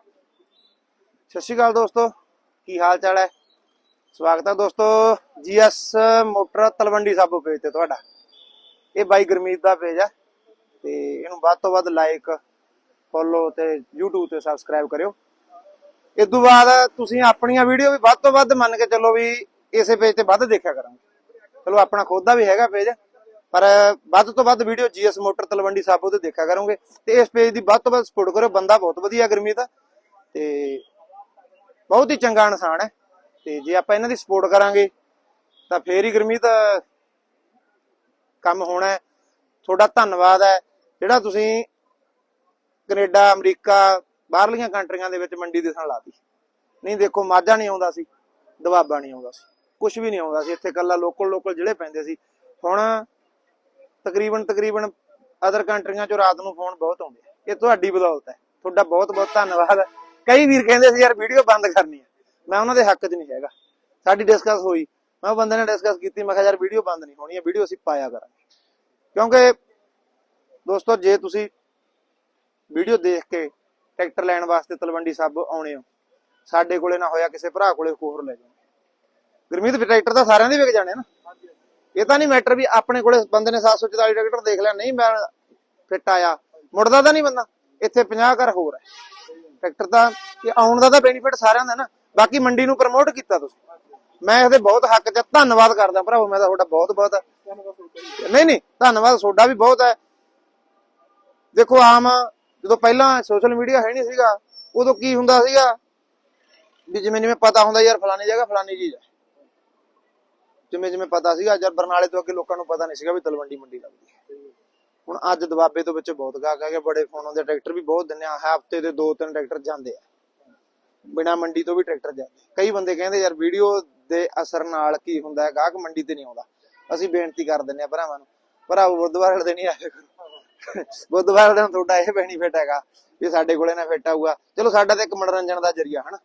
ਸਤਿ ਸ਼੍ਰੀ ਅਕਾਲ ਦੋਸਤੋ, ਕੀ ਹਾਲ ਚਾਲ ਹੈ? ਸਵਾਗਤ ਹੈ ਦੋਸਤੋ, GS motor Talwandi Sabo page ਤੇ ਤੁਹਾਡਾ। ਇਹ ਬਾਈ ਗੁਰਮੀਤ ਦਾ ਪੇਜ ਹੈ ਤੇ ਇਹਨੂੰ ਵੱਧ ਤੋਂ ਵੱਧ ਲਾਈਕ ਫੋਲੋ ਤੇ YouTube ਤੇ ਸਬਸਕ੍ਰਾਈਬ ਕਰਿਓ। ਇਸ ਤੋਂ ਬਾਅਦ ਤੁਸੀਂ ਆਪਣੀਆਂ ਵੀਡੀਓ ਵੀ ਵੱਧ ਤੋਂ ਵੱਧ ਮੰਨ ਕੇ ਚੱਲੋ ਵੀ ਇਸੇ ਪੇਜ ਤੇ ਵੱਧ ਦੇਖਿਆ ਕਰਾਂਗੇ। ਚਲੋ, ਆਪਣਾ ਖੁਦ ਦਾ ਵੀ ਹੈਗਾ ਪੇਜ ਪਰ ਵੱਧ ਤੋਂ ਵੱਧ video GS motor Talwandi Sabo ਤੇ ਦੇਖਿਆ ਕਰੋਗੇ। ਤੇ ਇਸ ਪੇਜ ਦੀ ਵੱਧ ਤੋਂ ਵੱਧ ਸਪੋਰਟ ਕਰੋ ਬੰਦਾ ਬਹੁਤ ਵਧੀਆ ਗੁਰਮੀਤ। ਤੇ ਬਹੁਤ ਹੀ ਚੰਗਾ ਇਨਸਾਨ ਹੈ। ਤੇ ਜੇ ਆਪਾਂ ਇਹਨਾਂ ਦੀ ਸਪੋਰਟ ਕਰਾਂਗੇ, ਤਾਂ ਫੇਰ ਹੀ ਗੁਰਮੀਤ, ਕੰਮ ਹੋਣਾ ਹੈ। ਤੁਹਾਡਾ ਧੰਨਵਾਦ ਹੈ। ਜਿਹੜਾ ਤੁਸੀਂ ਕੈਨੇਡਾ, ਅਮਰੀਕਾ, ਬਾਹਰਲੀਆਂ ਕੰਟਰੀਆਂ ਦੇ ਵਿੱਚ ਮੰਡੀ ਦੇ ਸਣ ਲਾਤੀ ਨਹੀਂ, ਦੇਖੋ, ਮਾਝਾ ਨਹੀਂ ਆਉਂਦਾ ਸੀ ਦਵਾਬਾ ਨਹੀਂ ਆਉਂਦਾ ਸੀ ਕੁਝ ਵੀ ਨਹੀਂ ਆਉਂਦਾ ਸੀ। ਇੱਥੇ ਕੱਲਾ ਲੋਕਲ ਲੋਕਲ ਜਿਹੜੇ ਪੈਂਦੇ ਸੀ। ਹੁਣ ਤਕਰੀਬਨ ਤਕਰੀਬਨ ਅਦਰ ਕੰਟਰੀਆਂ ਚੋਂ ਰਾਤ ਨੂੰ ਫੋਨ ਬਹੁਤ ਆਉਂਦੇ ਇਹ ਤੁਹਾਡੀ ਬਦੌਲਤ ਹੈ। ਤੁਹਾਡਾ ਬਹੁਤ ਬਹੁਤ ਧੰਨਵਾਦ ਕਈ ਵੀਰ ਕਹਿੰਦੇ ਸੀ, ਯਾਰ ਵੀਡੀਓ ਬੰਦ ਕਰਨੀ ਹੈ। ਮੈਂ ਉਹਨਾਂ ਦੇ ਹੱਕ 'ਚ ਨਹੀਂ ਹੈਗਾ। ਸਾਡੀ ਡਿਸਕਸ ਹੋਈ। ਮੈਂ ਬੰਦੇ ਨੇ ਡਿਸਕਸ ਕੀਤੀ, ਮੈਂ ਕਿਹਾ, ਯਾਰ, ਵੀਡੀਓ ਬੰਦ ਨਹੀਂ ਹੋਣੀ ਹੈ, ਵੀਡੀਓ ਅਸੀਂ ਪਾਇਆ ਕਰਾਂਗੇ। ਕਿਉਂਕਿ ਦੋਸਤੋ, ਜੇ ਤੁਸੀਂ ਵੀਡੀਓ ਦੇਖ ਕੇ ਟਰੈਕਟਰ ਲੈਣ ਵਾਸਤੇ ਤਲਵੰਡੀ ਸਾਬੋ ਆਉਣੇ ਹੋ, ਸਾਡੇ ਕੋਲੇ ਨਾ ਹੋਇਆ ਕਿਸੇ ਭਰਾ ਕੋਲੇ, ਹੋਰ ਲੈ ਜਾਓ। ਗੁਰਮੀਤ ਟਰੈਕਟਰ ਤਾਂ ਸਾਰਿਆਂ ਦੇ ਵਿਕ ਜਾਣੇ ਨਾ। ਇਹ ਤਾਂ ਨਹੀਂ ਮੈਟਰ ਵੀ ਆਪਣੇ ਕੋਲੇ ਬੰਦੇ ਨੇ 744 ਟਰੈਕਟਰ ਦੇਖ ਲਿਆ, ਨਹੀਂ ਮੈਂ ਫਿੱਟ ਆਇਆ ਮੁੜਦਾ ਤਾਂ ਨਹੀਂ ਬੰਦਾ। ਇੱਥੇ 50 ਘਰ ਹੋਰ ਹੈ। ਟਰੈਕਟਰ ਤਾਂ ਇਹ ਆਉਣ ਦਾ ਤਾਂ ਬੈਨੀਫਿਟ ਸਾਰਿਆਂ ਦਾ ਨਾ। ਬਾਕੀ ਮੰਡੀ ਨੂੰ ਪ੍ਰਮੋਟ ਕੀਤਾ ਤੁਸੀਂ। ਮੈਂ ਇਹਦੇ ਬਹੁਤ ਹੱਕ 'ਚ ਧੰਨਵਾਦ ਕਰਦਾ ਭਰਾਵੋ, ਮੈਂ ਤਾਂ ਤੁਹਾਡਾ ਬਹੁਤ ਬਹੁਤ ਨਹੀਂ ਨਹੀਂ, ਧੰਨਵਾਦ, ਤੁਹਾਡਾ ਵੀ ਬਹੁਤ ਹੈ ਦੇਖੋ, ਆਮ ਜਦੋਂ ਪਹਿਲਾਂ ਸੋਸ਼ਲ ਮੀਡੀਆ ਹੈ ਨਹੀਂ ਸੀਗਾ, ਉਦੋਂ ਕੀ ਹੁੰਦਾ ਸੀਗਾ? ਵੀ ਜਿਵੇਂ ਜਿਵੇਂ ਪਤਾ ਹੁੰਦਾ ਯਾਰ ਫਲਾਣੀ ਜਗ੍ਹਾ, ਫਲਾਣੀ ਚੀਜ਼ ਹੈ ਜਿਵੇਂ ਜਿਵੇਂ ਪਤਾ ਸੀਗਾ ਯਾਰ ਬਰਨਾਲੇ ਤੋਂ ਅੱਗੇ ਲੋਕਾਂ ਨੂੰ ਪਤਾ ਨਹੀਂ ਸੀਗਾ ਵੀ ਤਲਵੰਡੀ ਮੰਡੀ ਲੱਗਦੀ ਹੈ ਹੁਣ ਅੱਜ ਦਬਾਬੇ ਤੋਂ ਵਿੱਚ ਬਹੁਤ ਗਾਹਕ ਆ ਗਏ ਬੜੇ ਫੋਨ ਆਉਂਦੇ ਟਰੈਕਟਰ ਵੀ ਬਹੁਤ ਦਿੰਦੇ ਆ, ਹਫ਼ਤੇ ਦੇ ਦੋ ਤਿੰਨ ਟਰੈਕਟਰ ਜਾਂਦੇ ਆ। ਬਿਨਾ ਮੰਡੀ ਤੋਂ ਵੀ ਟਰੈਕਟਰ ਜਾਂਦੇ ਕਈ ਬੰਦੇ ਕਹਿੰਦੇ, ਯਾਰ, ਵੀਡੀਓ ਦੇ ਅਸਰ ਨਾਲ ਕੀ ਹੁੰਦਾ ਹੈ? ਗਾਹਕ ਮੰਡੀ ਤੇ ਨਹੀਂ ਆਉਂਦਾ। ਅਸੀਂ ਬੇਨਤੀ ਕਰ ਦਿੰਦੇ ਆ ਭਰਾਵਾਂ ਨੂੰ, ਭਰਾਵੋ, ਬੁੱਧਵਾਰ ਵਾਲੇ ਦਿਨ ਹੀ ਆਇਆ ਕਰੋ। ਬੁੱਧਵਾਰ ਵਾਲੇ ਦਿਨ ਤੁਹਾਡਾ ਇਹ ਬੈਨੀਫਿਟ ਹੈਗਾ ਵੀ ਸਾਡੇ ਕੋਲੇ ਨਾ ਫਿੱਟ ਆਊਗਾ। ਚਲੋ, ਸਾਡਾ ਤੇ ਇੱਕ ਮਨੋਰੰਜਨ ਦਾ ਜਰੀਆ, ਹਨਾ?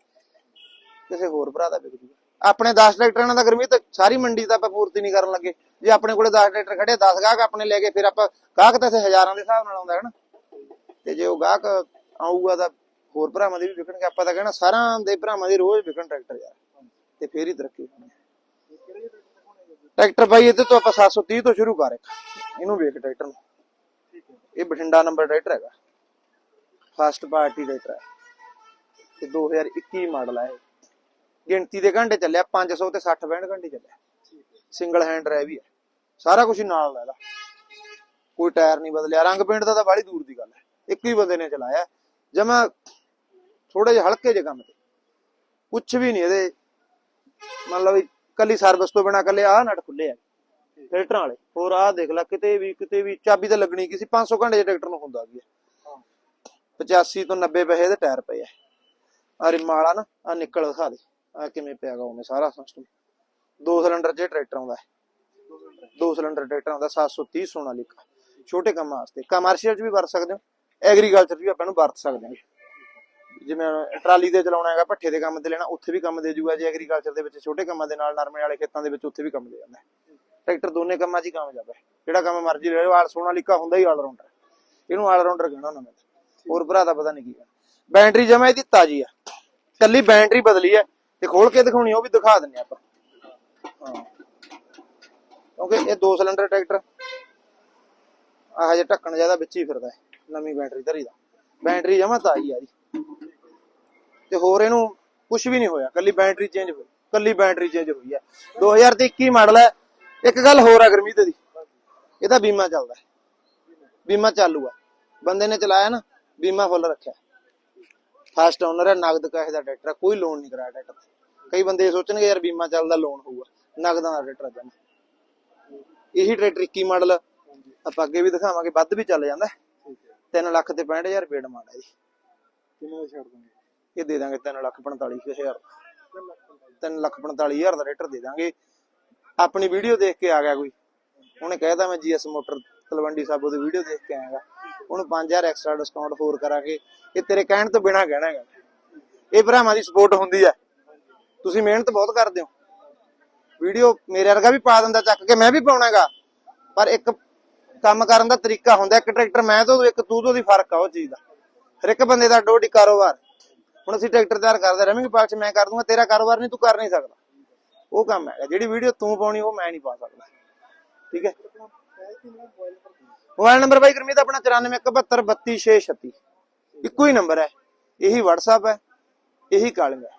ਕਿਸੇ ਹੋਰ ਭਰਾ ਦਾ ਵਿਕ ਜੂਗਾ ਆਪਣੇ 10 ਟਰੈਕਟਰਾਂ ਦਾ ਗਰਮੀ ਤਾਂ ਸਾਰੀ ਮੰਡੀ ਤਾਂ ਆਪਾਂ ਪੂਰਤੀ ਨਹੀਂ ਕਰਨ ਲੱਗੇ। ਜੇ ਆਪਣੇ ਕੋਲੇ 10 ਟਰੈਕਟਰ ਖੜੇ 10 ਗਾਹਕ ਆਪਣੇ ਲੈ ਕੇ ਫਿਰ ਆਪਾਂ ਗਾਹਕ ਤਾਂ ਇੱਥੇ ਹਜ਼ਾਰਾਂ ਦੇ ਹਿਸਾਬ ਨਾਲ ਆਉਂਦਾ ਹੈ ਨਾ। ਤੇ ਜੇ ਉਹ ਗਾਹਕ ਆਊਗਾ ਤਾਂ ਹੋਰ ਭਰਾਵਾਂ ਦੇ ਵੀ ਵਿਕਣਗੇ ਆਪਾਂ ਤਾਂ ਕਹਿਣਾ ਸਾਰਿਆਂ ਦੇ ਭਰਾਵਾਂ ਦੇ ਰੋਜ਼ ਵਿਕਣ ਟਰੈਕਟਰ ਯਾਰ। ਤੇ ਫੇਰ ਹੀ ਤਰੱਕੀ ਹੋਣੀ ਟਰੈਕਟਰ ਬਾਈ, ਇਹਦੇ ਤੋਂ ਆਪਾਂ 730 ਤੋਂ ਸ਼ੁਰੂ ਕਰ ਇੱਕ। ਇਹਨੂੰ ਵੇਖ ਟਰੈਕਟਰ ਨੂੰ। ਇਹ ਬਠਿੰਡਾ ਨੰਬਰ ਟਰੈਕਟਰ ਹੈਗਾ। ਫਸਟ ਪਾਰਟੀ ਟਰੈਕਟਰ ਹੈ। ਤੇ 2021 ਮਾਡਲ ਹੈ ਗਿਣਤੀ ਦੇ ਘੰਟੇ ਚੱਲਿਆ 500 ਤੇ 60 65 ਘੰਟੇ ਚੱਲਿਆ। ਸਿੰਗਲ ਹੈਂਡ ਡਰਾਈਵ ਹੀ ਹੈ। ਸਾਰਾ ਕੁਝ ਨਾਲ ਲੈ ਲਾ। ਕੋਈ ਟਾਇਰ ਨਹੀਂ ਬਦਲਿਆ। ਰੰਗ ਪੇਂਟ ਦਾ ਤਾਂ ਬਾਹਲੀ ਦੂਰ ਦੀ ਗੱਲ ਹੈ। ਇੱਕ ਹੀ ਬੰਦੇ ਨੇ ਚਲਾਇਆ। ਜਮਾ ਥੋੜੇ ਜਿਹੇ ਹਲਕੇ ਜਿਹੇ ਕੰਮ ਤੇ। ਕੁਝ ਵੀ ਨਹੀਂ ਇਹਦੇ। ਮੰਨ ਲਓ ਕੱਲੀ ਸਰਵਿਸ ਤੋਂ ਬਿਨਾ ਕੱਲੇ ਆਹ ਨਟ ਖੁੱਲੇ ਆ। ਫਿਲਟਰਾਂ ਵਾਲੇ। ਹੋਰ ਆਹ ਦੇਖ ਲੈ, ਕਿਤੇ ਵੀ ਕਿਤੇ ਵੀ ਚਾਬੀ ਤਾਂ ਲੱਗਣੀ ਕਿਸੇ 500 ਘੰਟੇ ਦੇ ਟਰੈਕਟਰ ਨੂੰ ਹੁੰਦਾ ਵੀ 85 ਤੋਂ 90 ਪੈਸੇ ਦੇ ਟਾਇਰ ਪਏ ਆ। ਆ ਰਿਮਾਂ ਨਾ ਆ ਨਿਕਲ ਦਿਖਾ ਦੇ। ਆ ਕਿਵੇਂ ਪਿਆਗਾ ਉਹਨੇ ਸਾਰਾ ਸਿਸਟਮ ਦੋ ਸਿਲੰਡਰ ਜੇ ਟਰੈਕਟਰ ਆਉਂਦਾ ਹੈ। ਦੋ ਸਿਲੰਡਰ ਟਰੈਕਟਰ ਆਉਂਦਾ 730 ਸੋਨਾਲੀਕਾ ਛੋਟੇ ਕੰਮਾਂ ਵਾਸਤੇ। ਕਮਰਸ਼ੀਅਲ 'ਚ ਵੀ ਵਰਤ ਸਕਦੇ ਹੋ ਐਗਰੀਕਲਚਰ 'ਚ ਵੀ ਆਪਾਂ ਨੂੰ ਵਰਤ ਸਕਦੇ ਹਾਂ। ਜਿਵੇਂ ਟਰਾਲੀ ਤੇ ਚਲਾਉਣਾ ਹੈਗਾ, ਭੱਠੇ ਦੇ ਕੰਮ ਤੇ ਲੈਣਾ, ਉੱਥੇ ਵੀ ਕੰਮ ਦੇ ਜੂਗਾ ਜੇ ਐਗਰੀਕਲਚਰ ਦੇ ਵਿੱਚ ਛੋਟੇ ਕੰਮਾਂ ਦੇ ਨਾਲ, ਨਰਮੇ ਵਾਲੇ ਖੇਤਾਂ ਦੇ ਵਿੱਚ ਉੱਥੇ ਵੀ ਕੰਮ ਦੇ ਜਾਂਦਾ ਟਰੈਕਟਰ ਦੋਨੇ ਕੰਮਾਂ 'ਚ ਹੀ ਕਾਮਯਾਬ ਹੈ। ਜਿਹੜਾ ਕੰਮ ਮਰਜ਼ੀ ਲੈ ਲਓ ਆਲ ਸੋਨਾਲੀਕਾ ਹੁੰਦਾ ਹੀ ਆਲ ਇਹਨੂੰ ਆਲ ਕਹਿਣਾ ਹੁੰਦਾ ਮੈਂ ਹੋਰ ਭਰਾ ਦਾ ਪਤਾ ਨਹੀਂ ਕੀ ਹੈ। ਬੈਟਰੀ ਜਮਾ ਇਹਦੀ ਤਾਜੀ ਆ ਕੱਲੀ ਬੈਟਰੀ ਬਦਲੀ ਹੈ। ਤੇ ਖੋਲ ਕੇ ਦਿਖਾਉਣੀ, ਉਹ ਵੀ ਦਿਖਾ ਦਿੰਨੇ ਆਪਾਂ। ਹਾਂ। ਕਿਉਂਕਿ ਇਹ ਦੋ ਸਿਲੰਡਰ ਟਰੈਕਟਰ, ਆਹ ਜੇ ਢੱਕਣ ਜ਼ਿਆਦਾ ਵਿੱਚ ਹੀ ਫਿਰਦਾ ਨਵੀਂ ਬੈਟਰੀ ਧਰੀ ਦਾ। ਬੈਟਰੀ ਜਮਾ ਤਾਜੀ ਆ ਜੀ ਤੇ ਹੋਰ ਇਹਨੂੰ ਕੁਝ ਵੀ ਨਹੀਂ ਹੋਇਆ, ਕੱਲੀ ਬੈਟਰੀ ਚੇਂਜ ਹੋਈ, ਕੱਲੀ ਬੈਟਰੀ ਚੇਂਜ ਹੋਈ ਹੈ। 2021 ਮਾਡਲ ਹੈ, ਇੱਕ ਗੱਲ ਹੋਰ ਆ ਗਰਮੀ ਤੇ ਦੀ, ਇਹਦਾ ਬੀਮਾ ਚੱਲਦਾ ਬੀਮਾ ਚਾਲੂ ਆ ਬੰਦੇ ਨੇ ਚਲਾਇਆ ਨਾ, ਬੀਮਾ ਫੁੱਲ ਰੱਖਿਆ। ਫਾਸਟ ਓਨਰ ਹੈ, ਨਗਦ ਕਹੇ ਦਾ ਟਰੈਕਟਰ ਕੋਈ ਲੋਨ ਨਹੀਂ ਕਰਾਇਆ ਟਰੈਕਟਰ ਕਈ ਬੰਦੇ ਸੋਚਣਗੇ ਯਾਰ ਬੀਮਾ ਚੱਲਦਾ ਲੋਨ ਹੋਊਗਾ ਨਗਦਾਂ ਦਾ ਟਰੈਕਟਰ ਜਮਾ ਇਹੀ ਟਰੈਕਟਰ 21 ਮਾਡਲ ਆਪਾਂ ਅੱਗੇ ਵੀ ਦਿਖਾਵਾਂਗੇ ਵੱਧ ਵੀ ਚੱਲ ਜਾਂਦਾ। 3 ਲੱਖ ਤੇ 65000 ਰੁਪਏ ਡਿਮਾਂਡ ਹੈ ਜੀ। ਕਿੰਨੇ ਦਾ ਛੱਡ ਦਾਂਗੇ? ਇਹ ਦੇ ਦਾਂਗੇ 3 ਲੱਖ 45000 3 ਲੱਖ 45000 ਦਾ ਰੇਟਰ ਦੇ ਦਾਂਗੇ। ਆਪਣੀ ਵੀਡੀਓ ਦੇਖ ਕੇ ਆ ਗਿਆ ਕੋਈ? ਉਹਨੇ ਕਹਿਤਾ ਮੈਂ ਜੀਐਸ ਮੋਟਰ ਤਲਵੰਡੀ ਸਾਬੋ ਦੀ ਵੀਡੀਓ ਦੇਖ ਕੇ ਆਇਆਗਾ। ਉਹਨੂੰ 5000 ਐਕਸਟਰਾ ਡਿਸਕਾਊਂਟ ਹੋਰ ਕਰਾਂਗੇ। ਇਹ ਤੇਰੇ ਕਹਿਣ ਤੋਂ ਬਿਨਾ ਕਹਿਣਾ ਹੈਗਾ। ਇਹ ਭਰਾਵਾਂ ਦੀ ਸਪੋਰਟ ਹੁੰਦੀ ਹੈ। ਤੁਸੀਂ ਮਿਹਨਤ ਬਹੁਤ ਕਰਦੇ ਹੋ। ਵੀਡੀਓ ਮੇਰੇ ਵਰਗਾ ਵੀ ਪਾ ਦਿੰਦਾ ਚੱਕ ਕੇ, ਮੈਂ ਵੀ ਪਾਉਣਾਗਾ ਪਰ ਇੱਕ ਕੰਮ ਕਰਨ ਦਾ ਤਰੀਕਾ ਹੁੰਦਾ, ਇੱਕ ਟਰੈਕਟਰ ਮੈਂ ਤੋਂ ਇੱਕ ਤੂੰ ਤੋਂ ਦੀ ਫ਼ਰਕ ਆ ਉਹ ਚੀਜ਼ ਦਾ। ਹਰ ਇੱਕ ਬੰਦੇ ਦਾ ਡੋਡੀ ਕਾਰੋਬਾਰ। ਹੁਣ ਅਸੀਂ ਟਰੈਕਟਰ ਤਿਆਰ ਕਰਦੇ, ਰਮਿੰਗ ਪਾਰਕ ਚ ਮੈਂ ਕਰ ਦੂੰਗਾ, ਤੇਰਾ ਕਾਰੋਬਾਰ ਨਹੀਂ, ਤੂੰ ਕਰ ਨਹੀਂ ਸਕਦਾ। ਉਹ ਕੰਮ ਹੈਗਾ, ਜਿਹੜੀ ਵੀਡੀਓ ਤੂੰ ਪਾਉਣੀ, ਉਹ ਮੈਂ ਨਹੀਂ ਪਾ ਸਕਦਾ। ਠੀਕ ਹੈ? ਮੋਬਾਈਲ ਨੰਬਰ ਬਾਈ ਗੁਰਮੀਤ, ਆਪਣਾ 9417322636 ਇੱਕੋ ਹੀ ਨੰਬਰ ਹੈ। ਇਹੀ WhatsApp ਹੈ, ਇਹੀ ਕਾਲਿੰਗ ਹੈ।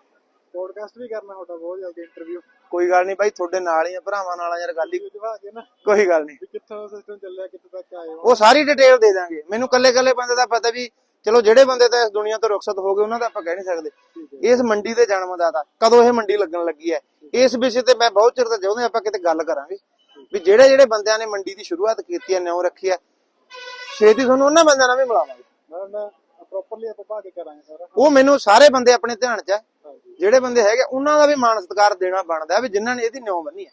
ਪੋਡਕਾਸਟ ਵੀ ਕਰਨਾ ਤੁਹਾਡਾ ਬਹੁਤ ਜਲਦੀ ਇੰਟਰਵਿਊ ਕੋਈ ਗੱਲ ਨਹੀਂ ਬਾਈ ਤੁਹਾਡੇ ਨਾਲ ਹੀ ਆ ਭਰਾਵਾਂ ਨਾਲ ਆ ਯਾਰ ਗੱਲ ਹੀ। ਜਵਾ ਕੇ ਨਾ। ਕੋਈ ਗੱਲ ਨਹੀਂ। ਕਿੱਥੋਂ ਸਿਸਟਮ ਚੱਲਿਆ ਕਿੱਥੇ ਤੱਕ ਆਏ ਹੋ। ਉਹ ਸਾਰੀ ਡਿਟੇਲ ਦੇ ਦਾਂਗੇ। ਮੈਨੂੰ ਕੱਲੇ ਕੱਲੇ ਬੰਦੇ ਦਾ ਪਤਾ ਵੀ ਚਲੋ ਜਿਹੜੇ ਬੰਦੇ ਤਾਂ ਇਸ ਦੁਨੀਆ ਤੋਂ ਰੁਖਸਤ ਹੋ ਗਏ ਉਹਨਾਂ ਦਾ ਆਪਾਂ ਕਹਿ ਨਹੀਂ ਸਕਦੇ। ਇਸ ਮੰਡੀ ਦੇ ਜਨਮ ਦਾ ਤਾਂ ਕਦੋਂ ਇਹ ਮੰਡੀ ਲੱਗਣ ਲੱਗੀ ਹੈ? ਇਸ ਵਿਸ਼ੇ ਤੇ ਮੈਂ ਬਹੁਤ ਚਿਰ ਤੋਂ ਚਾਹੁੰਦੇ ਆਪਾਂ ਕਿਤੇ ਗੱਲ ਕਰਾਂਗੇ। ਵੀ ਜਿਹੜੇ ਜਿਹੜੇ ਬੰਦਿਆਂ ਨੇ ਮੰਡੀ ਦੀ ਸ਼ੁਰੂਆਤ ਕੀਤੀ ਹੈ ਨਿਉ ਰੱਖੀ ਹੈ ਛੇਤੀ ਤੁਹਾਨੂੰ ਉਹਨਾਂ ਬੰਦਿਆਂ ਨਾਲ ਵੀ ਮਿਲਾਵਾਂਗੇ। ਮੈਂ ਪ੍ਰੋਪਰਲੀ ਆਪਾਂ ਪਾ ਕੇ ਕਰਾਂਗੇ ਸਾਰਾ। ਉਹ ਮੈਨੂੰ ਸਾਰੇ ਬੰਦੇ ਆਪਣੇ ਧਿਆਨ 'ਚ ਹੈ। ਜਿਹੜੇ ਬੰਦੇ ਹੈਗੇ ਉਹਨਾਂ ਦਾ ਵੀ ਮਾਣ ਸਤਿਕਾਰ ਦੇਣਾ ਬਣਦਾ ਵੀ ਜਿਨ੍ਹਾਂ ਨੇ ਇਹਦੀ ਨਿਉ ਬੰਨੀ ਹੈ।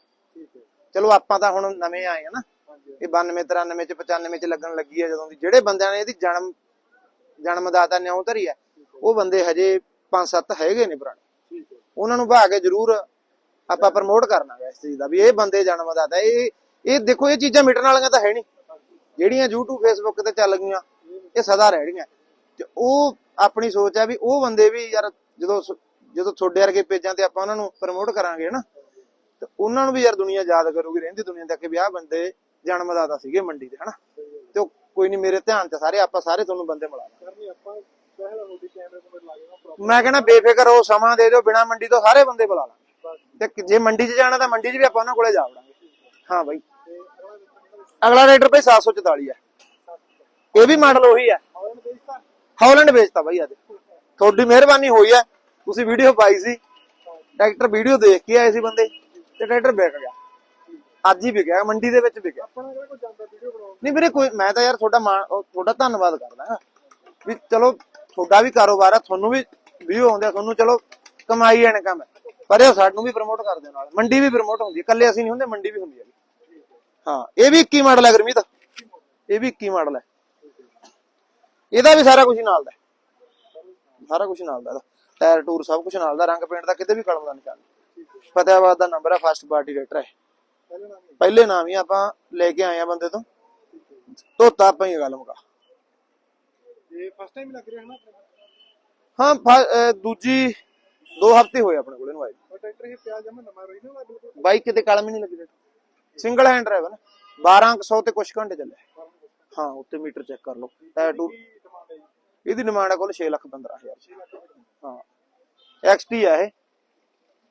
ਚਲੋ ਆਪਾਂ ਤਾਂ ਹੁਣ ਨਵੇਂ ਆਏ ਆ ਨਾ ਇਹ 92 93 ਚ 95 ਚ ਲੱਗਣ ਲੱਗੀ ਹੈ ਜਦੋਂ ਦੀ। ਜਿਹੜੇ ਬੰਦਿਆਂ ਨੇ ਇਹਦੀ ਜਨਮ ਜਨਮਦਾਤਾ ਨਿਉ ਧਰੀ ਹੈ। ਉਹ ਬੰਦੇ ਹਜੇ 5-7 ਹੈਗੇ ਨੇ ਪੁਰਾਣੇ। ਉਹਨਾਂ ਨੂੰ ਭਾ ਕੇ ਜ਼ਰੂਰ ਆਪਾਂ ਪ੍ਰਮੋਟ ਕਰਨਾ ਹੈ ਇਸ ਚੀਜ਼ ਦਾ ਵੀ ਇਹ ਬੰਦੇ ਜਨਮਦਾਤਾ ਇਹ ਇਹ ਦੇਖੋ ਇਹ ਚੀਜ਼ਾਂ ਮਿਟਣ ਵਾਲੀਆਂ ਤਾਂ ਹੈ ਨਹੀਂ। ਜਿਹੜੀਆਂ YouTube Facebook ਤੇ ਚੱਲ ਗਈਆਂ ਇਹ ਸਦਾ ਰਹਿਣਗੀਆਂ ਤੇ ਉਹ ਆਪਣੀ ਸੋਚ ਹੈ ਵੀ ਉਹ ਬੰਦੇ ਵੀ ਯਾਰ ਜਦੋਂ ਜਦੋਂ ਤੁਹਾਡੇ ਵਰਗੇ ਪੇਜਾਂ ਤੇ ਆਪਾਂ ਉਹਨਾਂ ਨੂੰ ਪ੍ਰਮੋਟ ਕਰਾਂਗੇ ਨਾ ਤੇ ਉਹਨਾਂ ਨੂੰ ਵੀ ਯਾਰ ਦੁਨੀਆ ਯਾਦ ਕਰੂਗੀ ਰਹਿੰਦੀ ਦੁਨੀਆ ਤੱਕ ਵੀ ਆਹ ਬੰਦੇ ਜਨਮਦਾਤਾ ਸੀਗੇ ਮੰਡੀ ਦੇ ਹਨਾ ਤੇ ਕੋਈ ਨਹੀਂ ਮੇਰੇ ਧਿਆਨ ਚ ਸਾਰੇ ਆਪਾਂ ਸਾਰੇ ਤੁਹਾਨੂੰ ਬੰਦੇ ਲਾ ਪ੍ਰੋਪਰ ਮੈਂ ਕਹਿੰਦਾ ਬੇਫਿਕਰ ਹੋ ਸਮਾਂ ਦੇ ਦਿਓ ਬਿਨਾ ਮੰਡੀ ਤੋਂ ਸਾਰੇ ਬੰਦੇ ਬੁਲਾ ਲਾਂਗੇ ਤੇ ਜੇ ਮੰਡੀ 'ਚ ਜਾਣਾ ਤਾਂ ਮੰਡੀ 'ਚ ਵੀ ਆਪਾਂ ਉਹਨਾਂ ਕੋਲੇ ਜਾ ਵੜਾਂਗੇ। ਹਾਂ। ਬਾਈ। ਤੇ ਅਗਲਾ ਰਾਈਡਰ ਭਾਈ 744 ਹੈ ਇਹ ਵੀ ਮਾਡਲ ਉਹੀ ਹੈ ਹੌਲੈਂਡ ਵੇਚਤਾ? ਬਾਈ ਅੱਜ। ਤੁਹਾਡੀ ਮਿਹਰਬਾਨੀ ਹੋਈ ਹੈ ਤੁਸੀਂ ਵੀਡੀਓ ਪਾਈ ਸੀ। ਟਰੈਕਟਰ ਵੀਡੀਓ ਦੇਖ ਕੇ ਆਏ ਸੀ ਬੰਦੇ ਤੇ ਟਰੈਕਟਰ ਵਿਕ ਗਿਆ। ਅੱਜ ਹੀ ਵਿਕਿਆ ਮੰਡੀ ਦੇ ਵਿੱਚ ਵਿਕਿਆ ਨਹੀਂ ਵੀਰੇ ਕੋਈ ਮੈਂ ਤਾਂ ਯਾਰ ਤੁਹਾਡਾ ਤੁਹਾਡਾ ਧੰਨਵਾਦ ਕਰਦਾ ਵੀ ਚਲੋ ਤੁਹਾਡਾ ਵੀ ਕਾਰੋਬਾਰ ਆ ਤੁਹਾਨੂੰ ਵੀ ਵੀਡੀਓ ਆਉਂਦੇ ਆ ਤੁਹਾਨੂੰ ਚਲੋ ਕਮਾਈ ਐ ਇਨਕਮ ਹੈ। ਪਰ ਇਹ ਸਾਨੂੰ ਵੀ ਪ੍ਰਮੋਟ ਕਰਦੇ ਨਾਲ। ਮੰਡੀ ਵੀ ਪ੍ਰਮੋਟ ਹੁੰਦੀ ਹੈ। ਇਕੱਲੇ ਅਸੀਂ ਨਹੀਂ ਹੁੰਦੇ ਮੰਡੀ ਵੀ ਹੁੰਦੀ ਹੈ। ਹਾਂ ਇਹ ਵੀ 21 ਮਾਡਲ ਹੈ ਗੁਰਮੀਤ। ਇਹ ਵੀ 21 ਮਾਡਲ ਹੈ। ਇਹਦਾ ਵੀ ਸਾਰਾ ਕੁਝ ਨਾਲ ਦਾ। ਸਾਰਾ ਕੁਝ ਨਾਲ ਦਾ ਇਹਦਾ। ਟਾਇਰ ਟੂਰ ਸਭ ਕੁਝ ਨਾਲ ਦਾ ਰੰਗ ਪੇਂਟ ਦਾ ਕਿਤੇ ਵੀ ਕਲਮ ਦਾ ਨਿਸ਼ਾਨ ਫਤਿਆਬਾਦ ਦਾ ਨੰਬਰ ਹੈ ਫਸਟ ਪਾਰਟੀ ਰੇਟਰ ਹੈ। ਪਹਿਲਾਂ ਨਾਮ ਹੀ ਆਪਾਂ ਲੈ ਕੇ ਆਏ ਆ ਬੰਦੇ ਤੋਂ। ਧੋਤਾ ਆਪਾਂ ਹੀ ਗੱਲ ਮੁਕਾ ਇਹ ਫਸਟ ਟਾਈਮ ਲੱਗ ਰਿਹਾ ਹੈ ਨਾ ਦੂਜੀ ਦੋ ਹਫ਼ਤੇ ਹੋਏ ਆਪਣੇ ਕੋਲ ਇਹਨੂੰ ਆਏ। ਉਹ ਟਰੈਕਟਰ ਇਹ ਪਿਆ ਜਮਾ ਨਵਾਂ ਰੋਈ ਨਾ ਬਿਲਕੁਲ ਬਾਈਕ ਕਿਤੇ ਕਲਮ ਹੀ ਨਹੀਂ ਲੱਗੀ ਸਿੰਗਲ ਹੈਂਡ ਡਰਾਈਵਰ 1200 ਤੇ ਕੁਝ ਘੰਟੇ ਚੱਲੇ। ਹਾਂ ਉੱਤੇ ਮੀਟਰ ਚੈੱਕ ਕਰ ਲਓ। ਟਾਇਰ ਟੂ ਕੀ ਡਿਮਾਂਡ ਹੈ ਜੀ। ਇਹਦੀ ਡਿਮਾਂਡ ਹੈ ਕੋਲ 6 ਲੱਖ 15000 ਹਾਂ। ਐਕਸਟੀ ਆ ਇਹ।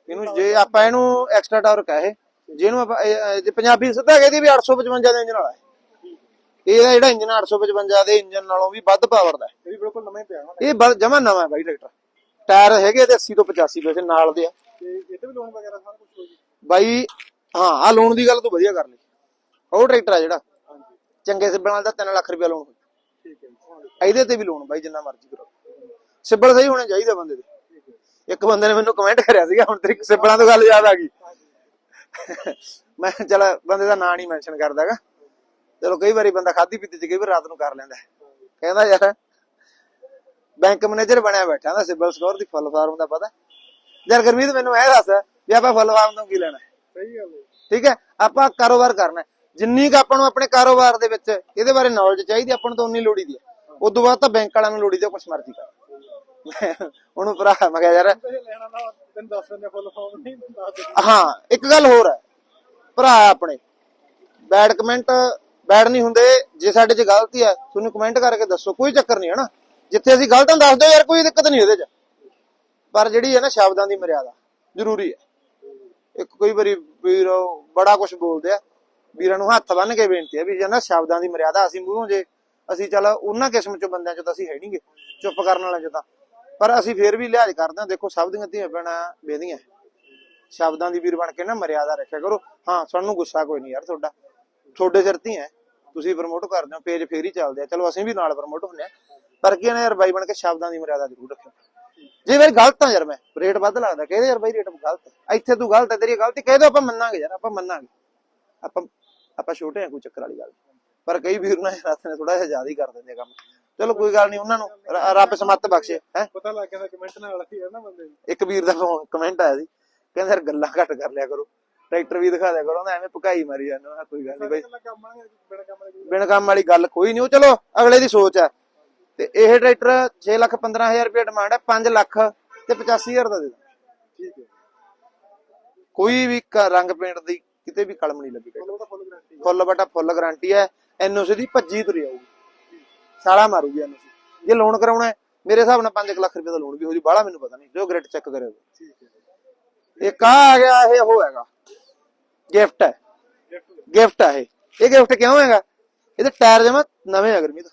ਇਹਨੂੰ ਜੇ ਆਪਾਂ ਇਹਨੂੰ ਐਕਸਟਰਾ ਟਾਰਕ ਹੈ ਇਹ। ਜਿਹਨੂੰ ਆਪਾਂ ਇਹ- ਜੇ ਪੰਜਾਬੀ ਸਿੱਧਾ ਕਹਦੀ ਵੀ 855 ਦੇ ਇੰਜਨ ਵਾਲਾ ਹੈ ਇਹਦਾ ਜਿਹੜਾ ਇੰਜਨ 855 ਦੇ ਇੰਜਨ ਨਾਲੋਂ ਵੀ ਵੱਧ ਪਾਵਰ ਦਾ। ਹੈ ਇਹ ਵੀ ਬਿਲਕੁਲ ਨਵਾਂ ਹੀ ਪਿਆ ਹੋਣਾ। ਇਹ ਜਮਾ ਨਵਾਂ ਹੈ ਬਾਈ ਟਰੈਕਟਰ ਟਾਇਰ ਹੈਗੇ ਤੇ 80 ਤੋਂ 85 ਵੈਸੇ ਨਾਲ ਦੇ ਆ। ਤੇ ਵੀ ਲੋਨ ਵਗੈਰਾ ਸਾਰਾ ਕੁਝ ਹੋ ਜੀ? ਬਾਈ ਹਾਂ ਆ ਲੋਨ ਦੀ ਗੱਲ ਤੂੰ ਵਧੀਆ ਕਰ ਲਈ। ਉਹ ਟਰੈਕਟਰ ਆ ਜਿਹੜਾ। ਹਾਂਜੀ। ਚੰਗੇ ਸਿੱਬਲ ਨਾਲ ਦਾ 3 ਲੱਖ ਰੁਪਏ ਲੋਨ ਠੀਕ ਹੈ ਜੀ ਇਹਦੇ ਤੇ ਵੀ ਲੋਨ ਬਾਈ ਜਿੰਨਾ ਮਰਜ਼ੀ ਕਰੋ। ਸਿੱਬਲ ਸਹੀ ਹੋਣਾ ਚਾਹੀਦਾ ਬੰਦੇ ਦੇ। ਇੱਕ ਬੰਦੇ ਨੇ ਮੈਨੂੰ ਕਮੈਂਟ ਕਰਿਆ ਸੀਗਾ ਹੁਣ ਤੇਰੀ ਸਿੱਬਲਾਂ ਤੋਂ ਗੱਲ ਯਾਦ ਆ ਗਈ। ਮੈਂ ਚਲ ਬੰਦੇ ਦਾ ਨਾਂ ਨਹੀਂ ਮੈਂਸ਼ਨ ਕਰਦਾਗਾ। ਚਲੋ ਕਈ ਵਾਰੀ ਬੰਦਾ ਖਾਦੀ ਪੀਤੀ ਚ ਕਈ ਵਾਰ ਰਾਤ ਨੂੰ ਕਰ ਲੈਂਦਾ। ਕਹਿੰਦਾ ਯਾਰ ਬੈਂਕ ਮੈਨੇਜਰ ਬਣਿਆ ਬੈਠਾ ਦਾ ਸਿਬਲ ਸਕੋਰ ਦੀ ਫੁੱਲ ਫਾਰਮ ਦਾ ਪਤਾ। ਯਾਰ ਗੁਰਮੀਤ ਮੈਨੂੰ ਇਹ ਦੱਸ ਵੀ ਆਪਾਂ ਫੁੱਲ ਫਾਰਮ ਤੋਂ ਕੀ ਲੈਣਾ? ਸਹੀ ਗੱਲ ਠੀਕ ਹੈ? ਆਪਾਂ ਕਾਰੋਬਾਰ ਕਰਨਾ। ਜਿੰਨੀ ਕੁ ਆਪਾਂ ਨੂੰ ਆਪਣੇ ਕਾਰੋਬਾਰ ਦੇ ਵਿੱਚ ਇਹਦੇ ਬਾਰੇ ਨੌਲੇਜ ਚਾਹੀਦੀ ਆਪਾਂ ਨੂੰ ਤਾਂ ਉਨੀ ਲੋੜੀ ਦੀ ਹੈ। ਉਸ ਤੋਂ ਬਾਅਦ ਤਾਂ ਬੈਂਕ ਵਾਲਿਆਂ ਨੂੰ ਲੋੜੀ ਦੀ ਕੁਛ ਮਰਜ਼ੀ ਕਰ। ਉਹਨੂੰ ਭਰਾ ਮੈਂ ਕਿਹਾ ਯਾਰ ਤੇ ਲੈਣਾ ਨਾ ਤੈਨੂੰ ਦੱਸ ਦਿੰਦੇ ਫੁੱਲ ਫਾਰਮ ਨਹੀਂ ਤੈਨੂੰ ਦੱਸ ਦਿੰਦੇ ਹਾਂ ਇੱਕ ਗੱਲ ਹੋਰ ਹੈ। ਭਰਾ ਆਪਣੇ। ਬੈਡ ਕਮੈਂਟ ਬੈਡ ਨਹੀਂ ਹੁੰਦੇ। ਜੇ ਸਾਡੇ 'ਚ ਗਲਤੀ ਹੈ ਤੁਹਾਨੂੰ ਕਮੈਂਟ ਕਰਕੇ ਦੱਸੋ। ਕੋਈ ਚੱਕਰ ਨਹੀਂ ਹੈ ਨਾ ਜਿੱਥੇ ਅਸੀਂ ਗਲਤ ਹਾਂ ਦੱਸ ਦਿਓ ਯਾਰ ਕੋਈ ਦਿੱਕਤ ਨਹੀਂ ਉਹਦੇ 'ਚ। ਪਰ ਜਿਹੜੀ ਹੈ ਨਾ ਸ਼ਬਦਾਂ ਦੀ ਮਰਿਆਦਾ ਜ਼ਰੂਰੀ ਹੈ। ਇੱਕ ਕੋਈ ਵਾਰੀ ਵੀਰ ਬੜਾ ਕੁਝ ਬੋਲਦੇ ਆ। ਵੀਰਾਂ ਨੂੰ ਹੱਥ ਬੰਨ ਕੇ ਬੇਨਤੀ ਹੈ ਵੀ ਜੇ ਨਾ ਸ਼ਬਦਾਂ ਦੀ ਮਰਿਆਦਾ ਅਸੀਂ ਮੂਹਰੋਂ ਜੇ ਅਸੀਂ ਚੱਲ ਉਹਨਾਂ ਕਿਸਮ ਚੋਂ ਬੰਦਿਆਂ ਚੋਂ ਤਾਂ ਅਸੀਂ ਹੈ ਨਹੀਂਗੇ ਚੁੱਪ ਕਰਨ ਵਾਲਿਆਂ ਚੋਂ ਤਾਂ। ਪਰ ਅਸੀਂ ਫੇਰ ਵੀ ਲਿਹਾਜ਼ ਕਰਦੇ ਹਾਂ, ਦੇਖੋ, ਸਭ ਦੀਆਂ ਧੀਆਂ ਭੈਣਾਂ ਬੇਦੀਆਂ ਸ਼ਬਦਾਂ ਦੀ ਵੀਰ ਬਣ ਕੇ ਨਾ ਮਰਿਆਦਾ ਰੱਖਿਆ ਕਰੋ। ਹਾਂ ਸਾਨੂੰ ਗੁੱਸਾ ਕੋਈ ਨਹੀਂ ਯਾਰ ਤੁਹਾਡਾ। ਤੁਹਾਡੇ ਸਿਰ ਤੇ ਤੁਸੀਂ ਪ੍ਰਮੋਟ ਕਰਦੇ ਹੋ ਪੇਜ ਫੇਰ ਹੀ ਚੱਲਦੇ ਆ। ਚਲੋ, ਅਸੀਂ ਵੀ ਨਾਲ ਪ੍ਰਮੋਟ ਹੁੰਨੇ ਆ ਪਰ ਕੀ ਨਾ ਯਾਰ, ਬਾਈ ਬਣ ਕੇ ਸ਼ਬਦਾਂ ਦੀ ਮਰਿਆਦਾ ਜ਼ਰੂਰ ਰੱਖਿਓ। ਜੇ ਮੇਰੀ ਗਲਤ ਆ ਯਾਰ ਮੈਂ ਰੇਟ ਵੱਧ ਲੱਗਦਾ। ਕਹਿੰਦੇ ਯਾਰ ਬਾਈ ਰੇਟ ਗਲਤ ਹੈ। ਇੱਥੇ ਤੂੰ ਗਲਤ ਹੈ, ਤੇਰੀ ਗਲਤੀ, ਕਹਿ ਦੋ ਆਪਾਂ ਮੰਨਾਂਗੇ ਯਾਰ, ਆਪਾਂ ਮੰਨਾਂਗੇ। ਆਪਾਂ ਆਪਾਂ ਛੋਟੇ ਆ ਕੋਈ ਚੱਕਰ ਵਾਲੀ ਗੱਲ ਪਰ ਕਈ ਵੀਰ ਨਾ ਰਸਤੇ ਨੇ ਥੋੜਾ ਜਿਹਾ ਜ਼ਿਆਦਾ ਹੀ ਕਰ ਦਿੰਦੇ ਕੰਮ। ਚਲੋ ਕੋਈ ਗੱਲ ਨਹੀਂ ਉਹਨਾਂ ਨੂੰ ਰ- ਰੱਬ ਸਮੱਤ ਬਖਸ਼ੇ ਹੈ। ਪਤਾ ਲੱਗ ਜਾਂਦਾ ਕਮੈਂਟ ਨਾਲ ਹੀ ਹੈ ਨਾ ਬੰਦੇ ਨੂੰ ਇੱਕ ਵੀਰ ਦਾ ਕਮੈਂਟ ਆਇਆ ਸੀ ਕਹਿੰਦਾ ਯਾਰ ਗੱਲਾਂ ਘੱਟ ਕਰ ਲਿਆ ਕਰੋ ਟਰੈਕਟਰ ਵੀ ਦਿਖਾ ਦਿਆ ਕਰੋ ਨਾ ਐਵੇਂ ਭੁਕਾਈ ਮਾਰੀ ਜਾਂਦੇ ਹੋ ਕੋਈ ਗੱਲ ਨਹੀਂ ਬਾਈ। ਪਹਿਲਾਂ ਕੰਮ ਆ ਬਿਨਾ ਕੰਮ ਵਾਲੇ ਬਿਨ ਕੰਮ ਵਾਲੀ ਗੱਲ ਕੋਈ ਨਹੀਂ ਉਹ ਚਲੋ ਅਗਲੇ ਦੀ ਸੋਚ ਹੈ ਤੇ ਇਹ ਟਰੈਕਟਰ 6 ਲੱਖ 15000 ਰੁਪਏ ਡਿਮਾਂਡ ਹੈ 5 ਲੱਖ ਤੇ 85000 ਦਾ ਦੇ ਦਾਂਗੇ ਠੀਕ ਹੈ। ਕੋਈ ਵੀ ਕ- ਰੰਗ ਪੇਂਟ ਦੀ ਕਿਤੇ ਵੀ ਕਲਮ ਨਹੀਂ ਲੱਗੀ। ਫੁੱਲ ਉਹਦਾ ਫੁੱਲ ਗਾਰੰਟੀ ਫੁੱਲ ਬਟਾ ਫੁੱਲ ਗਾਰੰਟੀ ਹੈ ਐਨਓਸੀ ਦੀ ਭੱਜੀ ਤੁਰੀ ਆਊਗੀ। ਸਾਲਾ ਮਾਰੂਗੀ ਐਨਓਸੀ ਜੇ ਲੋਨ ਕਰਾਉਣਾ ਮੇਰੇ ਹਿਸਾਬ ਨਾਲ 5 ਲੱਖ ਰੁਪਏ ਦਾ ਲੋਨ ਵੀ ਹੋ ਜੂ ਬਾਹਲਾ ਮੈਨੂੰ ਪਤਾ ਨਹੀਂ ਜੋ ਗ੍ਰਿਡ ਚੈੱਕ ਕਰਿਓ ਠੀਕ ਹੈ ਇੱਕ ਆ ਆ ਗਿਆ ਇਹ ਉਹ ਹੈਗਾ। ਗਿਫਟ ਹੈ। ਗਿਫਟ ਹੈ ਇਹ। ਗਿਫਟ ਕਿਉਂ ਹੈਗਾ? ਇਹਦੇ ਟਾਇਰ ਜਮਾ ਨਵੇਂ ਆ ਗਰਮੀ ਤੋਂ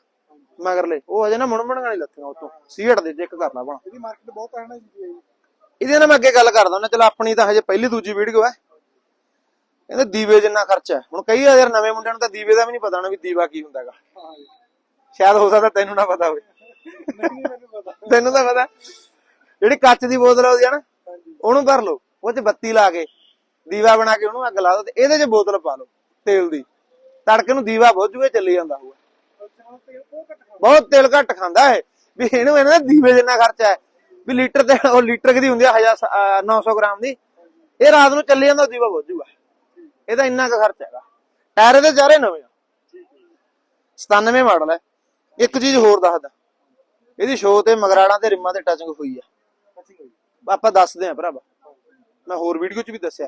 ਮਗਰਲੇ ਉਹ ਹਜੇ ਨਾ ਮੁਣਮਣਗਾ ਨਹੀਂ ਲੱਥੀਆਂ ਉਤੋਂ। ਸੀਟ ਦੇ ਚੈੱਕ ਕਰ ਲਾ ਬਣਾ ਇਹਦੀ ਮਾਰਕੀਟ ਬਹੁਤ ਹੈ ਨਾ ਜੀ ਇਹਦੇ ਨਾਲ ਮੈਂ ਅੱਗੇ ਗੱਲ ਕਰਦਾ ਹੁੰਦਾ ਚਲ ਆਪਣੀ ਤਾਂ ਹਜੇ ਪਹਿਲੀ ਦੂਜੀ ਵੀਡੀਓ ਹੈ। ਇਹਦੇ ਦੀਵੇ ਜਿੰਨਾ ਖਰਚਾ। ਹੁਣ ਕਈ ਯਾਰ ਨਵੇਂ ਮੁੰਡਿਆਂ ਨੂੰ ਤਾਂ ਦੀਵੇ ਦਾ ਵੀ ਨਹੀਂ ਪਤਾ ਹੋਣਾ ਵੀ ਦੀਵਾ ਕੀ ਹੁੰਦਾ ਹੈਗਾ। ਹਾਂ ਜੀ। ਸ਼ਾਇਦ ਹੋ ਸਕਦਾ ਤੈਨੂੰ ਨਾ ਪਤਾ ਹੋਵੇ। ਨਹੀਂ ਨਹੀਂ ਮੈਨੂੰ ਪਤਾ ਤੈਨੂੰ ਤਾਂ ਪਤਾ। ਜਿਹੜੀ ਕੱਚ ਦੀ ਬੋਤਲ ਆਉਂਦੀ ਆ ਨਾ ਉਹਨੂੰ ਭਰ ਲਓ ਉਹ 'ਚ ਬੱਤੀ ਲਾ ਕੇ ਦੀਵਾ ਬਣਾ ਕੇ ਉਹਨੂੰ ਅੱਗ ਲਾ ਦਿਓ ਤੇ ਇਹਦੇ 'ਚ ਬੋਤਲ ਪਾ ਲਓ ਤੇਲ ਦੀ। ਤੜਕੇ ਨੂੰ ਦੀਵਾ ਬੁੱਝ ਜੂਏ ਚੱਲੀ ਜਾਂਦਾ ਹੋਊਗਾ। ਬਹੁਤ ਤੇਲ ਘੱਟ ਖਾਂਦਾ ਹੈ ਵੀ ਇਹਨੂੰ ਇਹਨਾਂ ਦਾ ਦੀਵੇ ਜਿੰਨਾ ਖਰਚਾ ਹੈ ਵੀ ਲੀਟਰ ਤੇ ਉਹ ਲੀਟਰ ਦੀ ਹੁੰਦੀ ਆ 1000 900 ਗ੍ਰਾਮ ਦੀ। ਇਹ ਰਾਤ ਨੂੰ ਚੱਲੀ ਜਾਂਦਾ ਦੀਵਾ ਬੁੱਝ ਜੂਗਾ ਇਹਦਾ ਇੰਨਾ ਕੁ ਖਰਚਾ ਹੈਗਾ। ਟਾਇਰ ਇਹਦੇ ਚਾਰੇ ਨਵੇਂ ਆ। 97 ਮਾਡਲ ਹੈ। ਇੱਕ ਚੀਜ਼ ਹੋਰ ਦੱਸਦਾ। ਇਹਦੀ ਸ਼ੋ ਤੇ ਮਗਰਾੜਾਂ ਤੇ ਰਿਮਾਂ ਤੇ ਟਚਿੰਗ ਹੋਈ ਆ। ਆਪਾਂ ਦੱਸਦੇ ਆ ਭਰਾਵਾ। ਮੈਂ ਹੋਰ ਵੀਡੀਓ 'ਚ ਵੀ ਦੱਸਿਆ।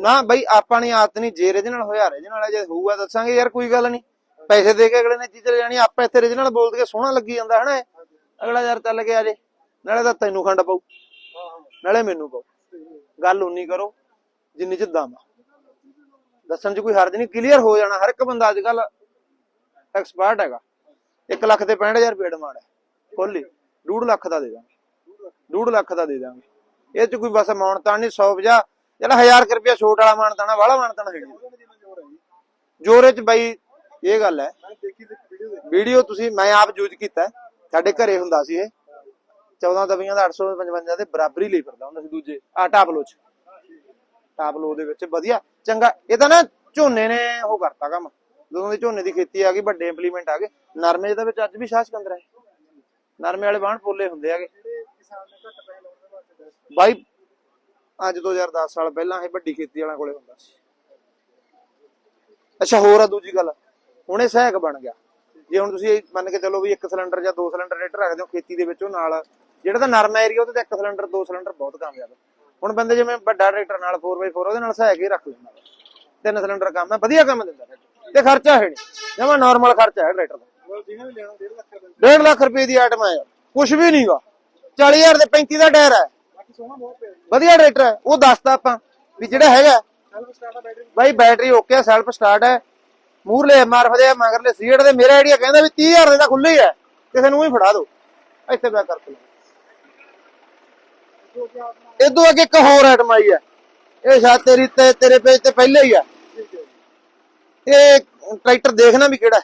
ਨਾ ਬਈ ਆਪਾਂ ਨਹੀਂ ਆਦਤ ਨਹੀਂ ਜੇ ਰੀਜਨਲ ਹੋਇਆ ਰੀਜਨਲ ਹੈ ਜੇ ਹੋਊਗਾ ਦੱਸਾਂਗੇ ਯਾਰ ਕੋਈ ਗੱਲ ਨਹੀਂ। ਪੈਸੇ ਦੇ ਕੇ ਅਗਲੇ ਨੇ ਚੀਜ਼ ਲੈ ਜਾਣੀ ਆਪਾਂ ਇੱਥੇ ਰੀਜਨਲ ਬੋਲ ਕੇ ਸੋਹਣਾ ਲੱਗੀ ਜਾਂਦਾ ਹਨਾ। ਅਗਲਾ ਯਾਰ ਚੱਲ ਕੇ ਆ ਜੇ ਨਾਲੇ ਤਾਂ ਤੈਨੂੰ ਖੰਡ ਹਾਂ ਨਾਲੇ ਮੈਨੂੰ ਹੈ। ਗੱਲ ਉਨੀ ਕਰੋ ਜਿੰਨੀ ਚ ਦਮ ਦੱਸਣ 'ਚ ਕੋਈ ਹਰਜ ਨਹੀਂ ਕਲੀਅਰ ਹੋ ਜਾਣਾ। ਹਰ ਇੱਕ ਬੰਦਾ ਅੱਜ ਕੱਲ ਐਕਸਪਰਟ ਹੈਗਾ। 1 ਲੱਖ ਤੇ 65000 ਰੁਪਏ ਡਿਮਾਂਡ ਹੈ। ਖੋਲੀ 2 ਲੱਖ ਦਾ ਦੇ ਦਾਂਗੇ। 2 ਲੱਖ ਦਾ ਦੇ ਦਾਂਗੇ। ਇਹ ਚ ਕੋਈ ਬਸ ਮਾਨਤਾਨ ਨਹੀਂ 150 ਜਿਹੜਾ 1000 ਰੁਪਏ ਛੋਟ ਵਾਲਾ ਮਾਨਤਾਨਾ ਵਾਲਾ ਮਾਨਤਾਨਾ ਹੈ ਜੋਰੇ ਚ ਬਾਈ, ਇਹ ਗੱਲ ਹੈ। ਮੈਂ ਵੀਡੀਓ ਤੁਸੀਂ, ਮੈਂ ਆਪ ਯੂਜ਼ ਕੀਤਾ ਸਾਡੇ ਘਰੇ ਹੁੰਦਾ ਸੀ ਇਹ। 14 ਦਵੀਆਂ ਦਾ 855 ਦੇ ਬਰਾਬਰੀ ਲਈ ਫਿਰਦਾ ਹੁੰਦਾ ਸੀ ਦੂਜੇ, ਆ ਟਾਪਲੋ ਚ। ਟਾਪਲੋ ਦੇ ਵਿੱਚ, ਵਧੀਆ। ਚੰਗਾ, ਇਹ ਤਾਂ ਨਾ ਝੋਨੇ ਨੇ ਉਹ ਕਰਤਾ ਕੰਮ। ਜਦੋਂ ਦੀ ਝੋਨੇ ਦੀ ਖੇਤੀ ਆ ਗਈ, ਵੱਡੇ ਇੰਪਲੀਮੈਂਟ ਆ ਗਏ। ਨਰਮੇ ਦੇ ਵਿੱਚ ਅੱਜ ਵੀ ਸ਼ਾਸ ਕੰਦਰ ਹੈ। ਨਰਮੇ ਵਾਲੇ ਬਾਣ ਪੋਲੇ ਹੁੰਦੇ ਆਗੇ ਬਾਈ, ਅੱਜ ਤੋਂ ਯਾਰ 10 ਸਾਲ ਪਹਿਲਾਂ ਇਹ ਵੱਡੀ ਖੇਤੀ ਵਾਲਿਆਂ ਕੋਲੇ ਹੁੰਦਾ ਸੀ। ਅੱਛਾ, ਹੋਰ ਆ ਦੂਜੀ ਗੱਲ। ਹੁਣ ਇਹ ਸਹਾਇਕ ਬਣ ਗਿਆ। ਜੇ ਹੁਣ ਤੁਸੀਂ ਮੰਨ ਕੇ ਚੱਲੋ ਵੀ ਇੱਕ ਸਿਲੰਡਰ ਜਾਂ ਦੋ ਸਿਲੰਡਰ ਰੇਟ ਰੱਖਦੇ ਹੋ ਖੇਤੀ ਦੇ ਵਿੱਚ ਉਹ ਨਾਲ, ਜਿਹੜਾ ਤਾਂ ਨਰਮ ਏਰੀਆ ਉਹਦੇ ਤੇ ਇੱਕ ਸਿਲੰਡਰ ਦੋ ਸਿਲੰਡਰ ਬਹੁਤ ਕਾਮਯਾਬ ਹੁਣ ਬੰਦੇ ਜਿਵੇਂ ਵੱਡਾ ਟਰੈਕਟਰ ਨਾਲ 4x4 ਉਹਦੇ ਨਾਲ ਸਹਾਇਕ ਹੀ ਰੱਖ ਲੈਂਦਾ। ਤਿੰਨ ਸਿਲੰਡਰ ਕੰਮ ਹੈ ਵਧੀਆ ਕੰਮ ਦਿੰਦਾ। ਤੇ ਖਰਚਾ ਹੈ ਨਹੀਂ। ਜਮਾ ਨਾਰਮਲ ਖਰਚਾ ਹੈ ਟਰੈਕਟਰ ਦਾ। ਉਹ ਜਿਹਨੇ ਵੀ ਲੈਣਾ 1.5 ਲੱਖ ਦਾ 1.5 ਲੱਖ ਰੁਪਏ ਦੀ ਆਈਟਮ ਯਾਰ। ਕੁਝ ਵੀ ਨਹੀਂਗਾ 40000 ਦੇ 35 ਦਾ ਟਾਇਰ ਹੈ ਵਧੀਆ ਟਰੈਕਟਰ ਹੈ ਉਹ ਦੱਸਤਾ ਆਪਾਂ ਵੀ ਜਿਹੜਾ ਹੈਗਾ। ਆ ਬਾਈ ਬੈਟਰੀ ਓਕੇ ਆ ਸੈਲਫ ਸਟਾਰਟ ਹੈ ਮੂਰਲੇ ਐਮਆਰਐਫ ਦੇ ਆ, ਮਗਰਲੇ ਸੀਟ ਦੇ ਮੇਰਾ ਆਈਡੀਆ ਕਹਿੰਦਾ ਵੀ 30000 ਦੇ ਤਾਂ ਖੁੱਲੇ ਹੀ ਹੈ ਕਿਸੇ ਨੂੰ ਵੀ ਫੜਾ ਦਿਓ ਇੱਥੇ ਬੈਕ ਕਰ ਲਓ ਜੋ ਕਿ ਆਪਣਾ ਇਹ ਤੋਂ ਅੱਗੇ ਇੱਕ ਹੋਰ ਆਈਟਮ ਆਈ ਹੈ ਇਹ ਸ਼ਾਇਦ ਤੇਰੀ ਤੇ ਤੇਰੇ ਪੇਜ ਤੇ ਪਹਿਲੇ ਹੀ ਆ। ਇਹ ਟਰੈਕਟਰ ਦੇਖਣਾ ਵੀ ਕਿਹੜਾ ਹੈ।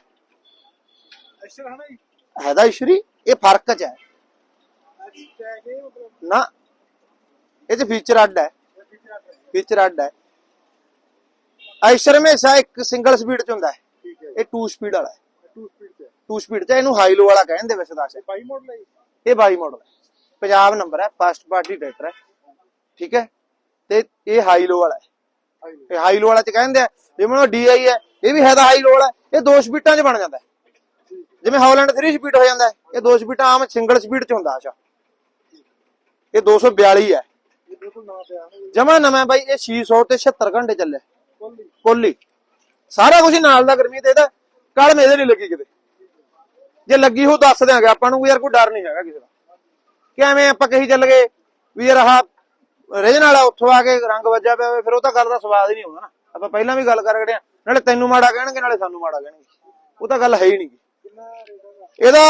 ਅਸ਼ਰ ਹੈ ਨਾ ਜੀ? ਹੈ ਦਾ ਇਸ਼ਰੀ ਇਹ ਫ਼ਰਕ ਚ ਹੈ। ਇਹ ਮਤਲਬ ਨਾ। ਇਹ ਚ ਫੀਚਰ ਅੱਡ ਹੈ। ਫੀਚਰ ਅੱਡ ਹੈ। ਆਇਸ਼ਰ ਹਮੇਸ਼ਾ ਇੱਕ ਸਿੰਗਲ ਸਪੀਡ ਚ ਹੁੰਦਾ ਹੈ। ਠੀਕ ਹੈ ਇਹ 2 ਸਪੀਡ ਵਾਲਾ ਹੈ। 2 ਸਪੀਡ ਤੇ 2 ਸਪੀਡ ਚ ਹੈ, ਇਹਨੂੰ ਹਾਈ ਲੋ ਵਾਲਾ ਕਹਿੰਦੇ ਵੈਸੇ ਮਾਡਲ ਹੈ ਜੀ। ਇਹ 22 ਮਾਡਲ ਹੈ। ਪੰਜਾਬ ਨੰਬਰ ਹੈ। ਫਸਟ ਪਾਰਟੀ ਟਰੈਕਟਰ ਹੈ। ਠੀਕ ਹੈ। ਤੇ ਇਹ ਹਾਈ ਲੋ ਵਾਲਾ ਹੈ। ਹਾਈ ਇਹ ਹਾਈ ਲੋ ਵਾਲਾ ਚ ਕਹਿੰਦੇ ਆ ਜਿਵੇਂ ਉਹ ਡੀਆਈ ਹੈ ਇਹ ਵੀ ਹੈ ਤਾਂ ਹਾਈ ਲੋ ਵਾਲਾ ਇਹ ਦੋ ਸਪੀਟਾਂ ਚ ਬਣ ਜਾਂਦਾ ਜਿਵੇਂ ਹਾਲੈਂਡ 3 ਸਪੀਡ ਹੋ ਜਾਂਦਾ ਇਹ ਦੋ ਸਪੀਟਾਂ ਆਮ ਸਿੰਗਲ ਸਪੀਡ ਚ ਹੁੰਦਾ ਅੱਛਾ। ਇਹ 242 ਹੈ ਇਹ ਬਿਲਕੁਲ ਜਮਾ ਨਵਾਂ ਬਾਈ, ਇਹ 600 ਤੇ 76 ਘੰਟੇ ਚੱਲੇ ਫੁੱਲੀ ਕੋਲੀ ਸਾਰਾ ਕੁਝ ਨਾਲ ਦਾ ਗਰਮੀ ਤੇ ਇਹਦਾ ਕਲਮ ਮੇਰੇ ਨਹੀਂ ਲੱਗੀ ਕਿਤੇ। ਜੇ ਲੱਗੀ ਹੋ ਦੱਸ ਦਿਆਂਗੇ, ਆਪਾਂ ਨੂੰ ਯਾਰ ਕੋਈ ਡਰ ਨਹੀਂ ਹੈਗਾ ਕਿਸੇ ਦਾ। ਕਿ ਐਵੇਂ ਆਪਾਂ ਕਹੀ ਚੱਲ ਗਏ ਵੀ ਯਾਰ ਆਹ ਰਿਜਨ ਵਾਲਾ ਉੱਥੋਂ ਆ ਕੇ ਰੰਗ ਵੱਜਿਆ ਪਿਆ ਹੋਵੇ, ਫਿਰ ਉਹ ਤਾਂ ਗੱਲ ਦਾ ਸਵਾਦ ਹੀ ਨਹੀਂ ਆਉਂਦਾ ਨਾ। ਆਪਾਂ ਪਹਿਲਾਂ ਵੀ ਗੱਲ ਕਰ ਗਏ ਆ ਨਾਲੇ ਤੈਨੂੰ ਮਾੜਾ ਕਹਿਣਗੇ, ਨਾਲੇ ਸਾਨੂੰ ਮਾੜਾ ਕਹਿਣਗੇ। ਉਹ ਤਾਂ ਗੱਲ ਹੈ ਹੀ ਨਹੀਂ ਇਹਦਾ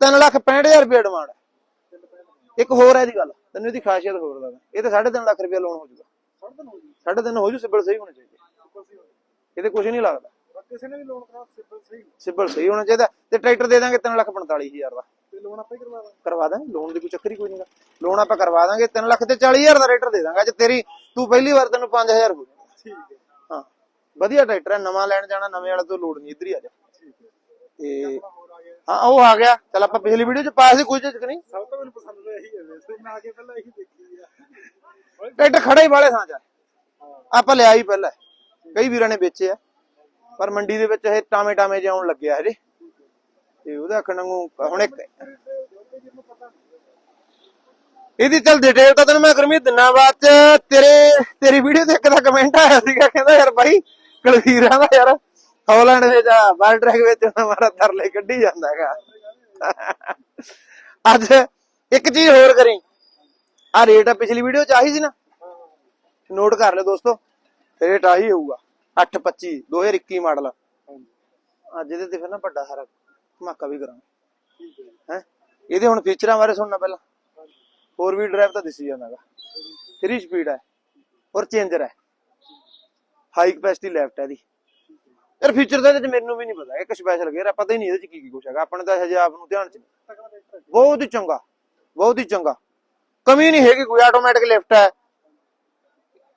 3 ਲੱਖ 65000 ਰੁਪਏ ਡਿਮਾਂਡ ਹੈ। ਇੱਕ ਹੋਰ ਹੈ ਦੀ ਗੱਲ। ਤੈਨੂੰ ਇਹਦੀ ਖਾਸੀਅਤ ਹੋਰ ਦੱਸਾਂ ਇਹ ਤਾਂ 3.5 ਲੱਖ ਰੁਪਏ ਲੋਨ ਹੋ ਜਾਊਗਾ। 3.5 ਹੋ ਜੂ, ਸਿਬਲ ਸਹੀ ਹੋਣਾ ਚਾਹੀਦਾ। ਇਹਦੇ ਕੁਝ ਨਹੀਂ ਲੱਗਦਾ। ਕਿਸੇ ਨੇ ਵੀ ਲੋਨ ਕਰਾ ਸਿੱਪਲ ਸਹੀ ਸਿਬਲ ਸਹੀ ਹੋਣਾ ਚਾਹੀਦਾ। ਤੇ ਟਰੈਕਟਰ ਦੇ ਦਾਂਗੇ 3 ਲੱਖ 45000 ਦਾ ਤੇ ਲੋਨ ਆਪੇ ਕਰਵਾ ਦਾਂ। ਕਰਵਾ ਦਾਂਗੇ। ਲੋਨ ਦੀ ਕੋਈ ਚੱਕਰ ਹੀ ਕੋਈ ਨਹੀਂਗਾ ਲੋਨ ਆਪਾਂ ਕਰਵਾ ਦਾਂਗੇ। 3 ਲੱਖ ਤੇ 40000 ਦਾ ਟਰੈਕਟਰ ਦੇ ਦਾਂਗੇ। ਅੱਜ ਤੇਰੀ, ਤੂੰ ਪਹਿਲੀ ਵਾਰ ਤੈਨੂੰ 5000 ਹੋ ਠੀਕ ਹੈ ਵਧੀਆ ਟਰੈਕਟਰ ਹੈ ਨਵਾਂ ਲੈਣ ਜਾਣਾ ਨਵੇਂ ਵਾਲੇ ਤੋਂ ਲੋੜ ਨਹੀਂ ਇੱਧਰ ਹੀ ਆ ਜਾ। ਤੇ ਹਾਂ ਉਹ ਆ ਗਿਆ। ਚਲ ਆਪਾਂ ਪਿਛਲੀ ਵੀਡੀਓ ਚ ਪਾਇਆ ਸੀ ਕੋਈ ਚੱਕ ਨਹੀਂ? ਸਭ ਤੋਂ ਮੈਨੂੰ ਪਸੰਦ ਤਾਂ ਇਹੀ ਹੈ ਵੈਸੇ ਮੈਂ ਆ ਕੇ ਪਹਿਲਾਂ ਇਹੀ ਦੇਖੀ ਆ। ਟਰੈਕਟਰ ਖੜਾ ਹੀ ਵਾਲੇ ਥਾਂ ਚ ਆਪਾਂ ਲਿਆ ਹੀ ਪਹਿਲਾਂ। ਕਈ ਵੀਰਾਂ ਨੇ ਵੇਚੇ ਆ। ਪਰ ਮੰਡੀ ਦੇ ਵਿੱਚ ਇਹ ਟਾਵੇਂ ਟਾਵੇਂ ਜਿਹਾ ਆਉਣ ਲੱਗਿਆ ਹਜੇ। ਤੇ ਉਹਦਾ ਆਖਣ ਨੂੰ ਹੁਣ ਇੱਕ ਇਹਦੀ ਚੱਲ ਡਿਟੇਲ ਤਾਂ ਤੈਨੂੰ ਮੈਂ ਗੁਰਮੀਤ ਦਿਨਾਂ ਬਾਅਦ ਚ ਤੇਰੇ ਤੇਰੀ ਵੀਡੀਓ ਤੇ ਇੱਕ ਦਾ ਕਮੈਂਟ ਆਇਆ ਸੀਗਾ ਕਹਿੰਦਾ ਯਾਰ ਬਾਈ ਕਲਵੀਰਾਂ ਦਾ ਯਾਰ, ਹਾਲੈਂਡ ਵਿੱਚ ਆ ਬਾਲ ਟਰੈਕ ਵਿੱਚ ਹਮਾਰਾ ਤਰਲੇ ਕੱਢੀ ਜਾਂਦਾ ਅੱਜ ਇੱਕ ਚੀਜ਼ ਹੋਰ ਕਰੀ। ਆ ਰੇਟ ਆ, ਪਿਛਲੀ ਵੀਡੀਓ ਚ ਆਹੀ ਸੀ ਨਾ? ਨੋਟ ਕਰ ਲਿਓ ਦੋਸਤੋ ਰੇਟ ਆਹੀ ਹੋਊਗਾ। 825 2021 ਮਾਡਲ ਅੱਜ ਇਹਦੇ ਤੇ ਫਿਰ ਨਾ ਵੱਡਾ ਸਾਰਾ ਧਮਾਕਾ ਵੀ ਕਰਾਂਗੇ। ਹੈ? ਇਹਦੇ ਹੁਣ ਫੀਚਰਾਂ ਬਾਰੇ ਸੁਣਨਾ ਪਹਿਲਾਂ। ਫੋਰ ਵੀਲ ਡਰਾਈਵ ਤਾਂ ਦਿਸੀ ਜਾਂਦਾਗਾ 3 ਸਪੀਡ ਹੈ ਔਰ ਚੇਂਜਰ ਹੈ ਹਾਈ ਕਪੈਸਿਟੀ ਲੈਫਟ ਹੈ ਇਹਦੀ। ਯਾਰ ਫੀਚਰ ਤਾਂ ਇਹਦੇ ਚ ਮੈਨੂੰ ਵੀ ਨਹੀਂ ਪਤਾ, ਇੱਕ ਸਪੈਸ਼ਲ ਗੇਅਰ ਆ, ਪਤਾ ਹੀ ਨਹੀਂ ਇਹਦੇ ਚ ਕੀ ਕੀ ਕੁਛ ਹੈਗਾ। ਆਪਣੇ ਤਾਂ ਹਜੇ ਆਪ ਨੂੰ ਧਿਆਨ ਚ ਬਹੁਤ ਹੀ ਚੰਗਾ, ਬਹੁਤ ਹੀ ਚੰਗਾ। ਕਮੀ ਨਹੀਂ ਹੈਗੀ, ਕੋਈ ਆਟੋਮੈਟਿਕ ਲਿਫਟ ਹੈ।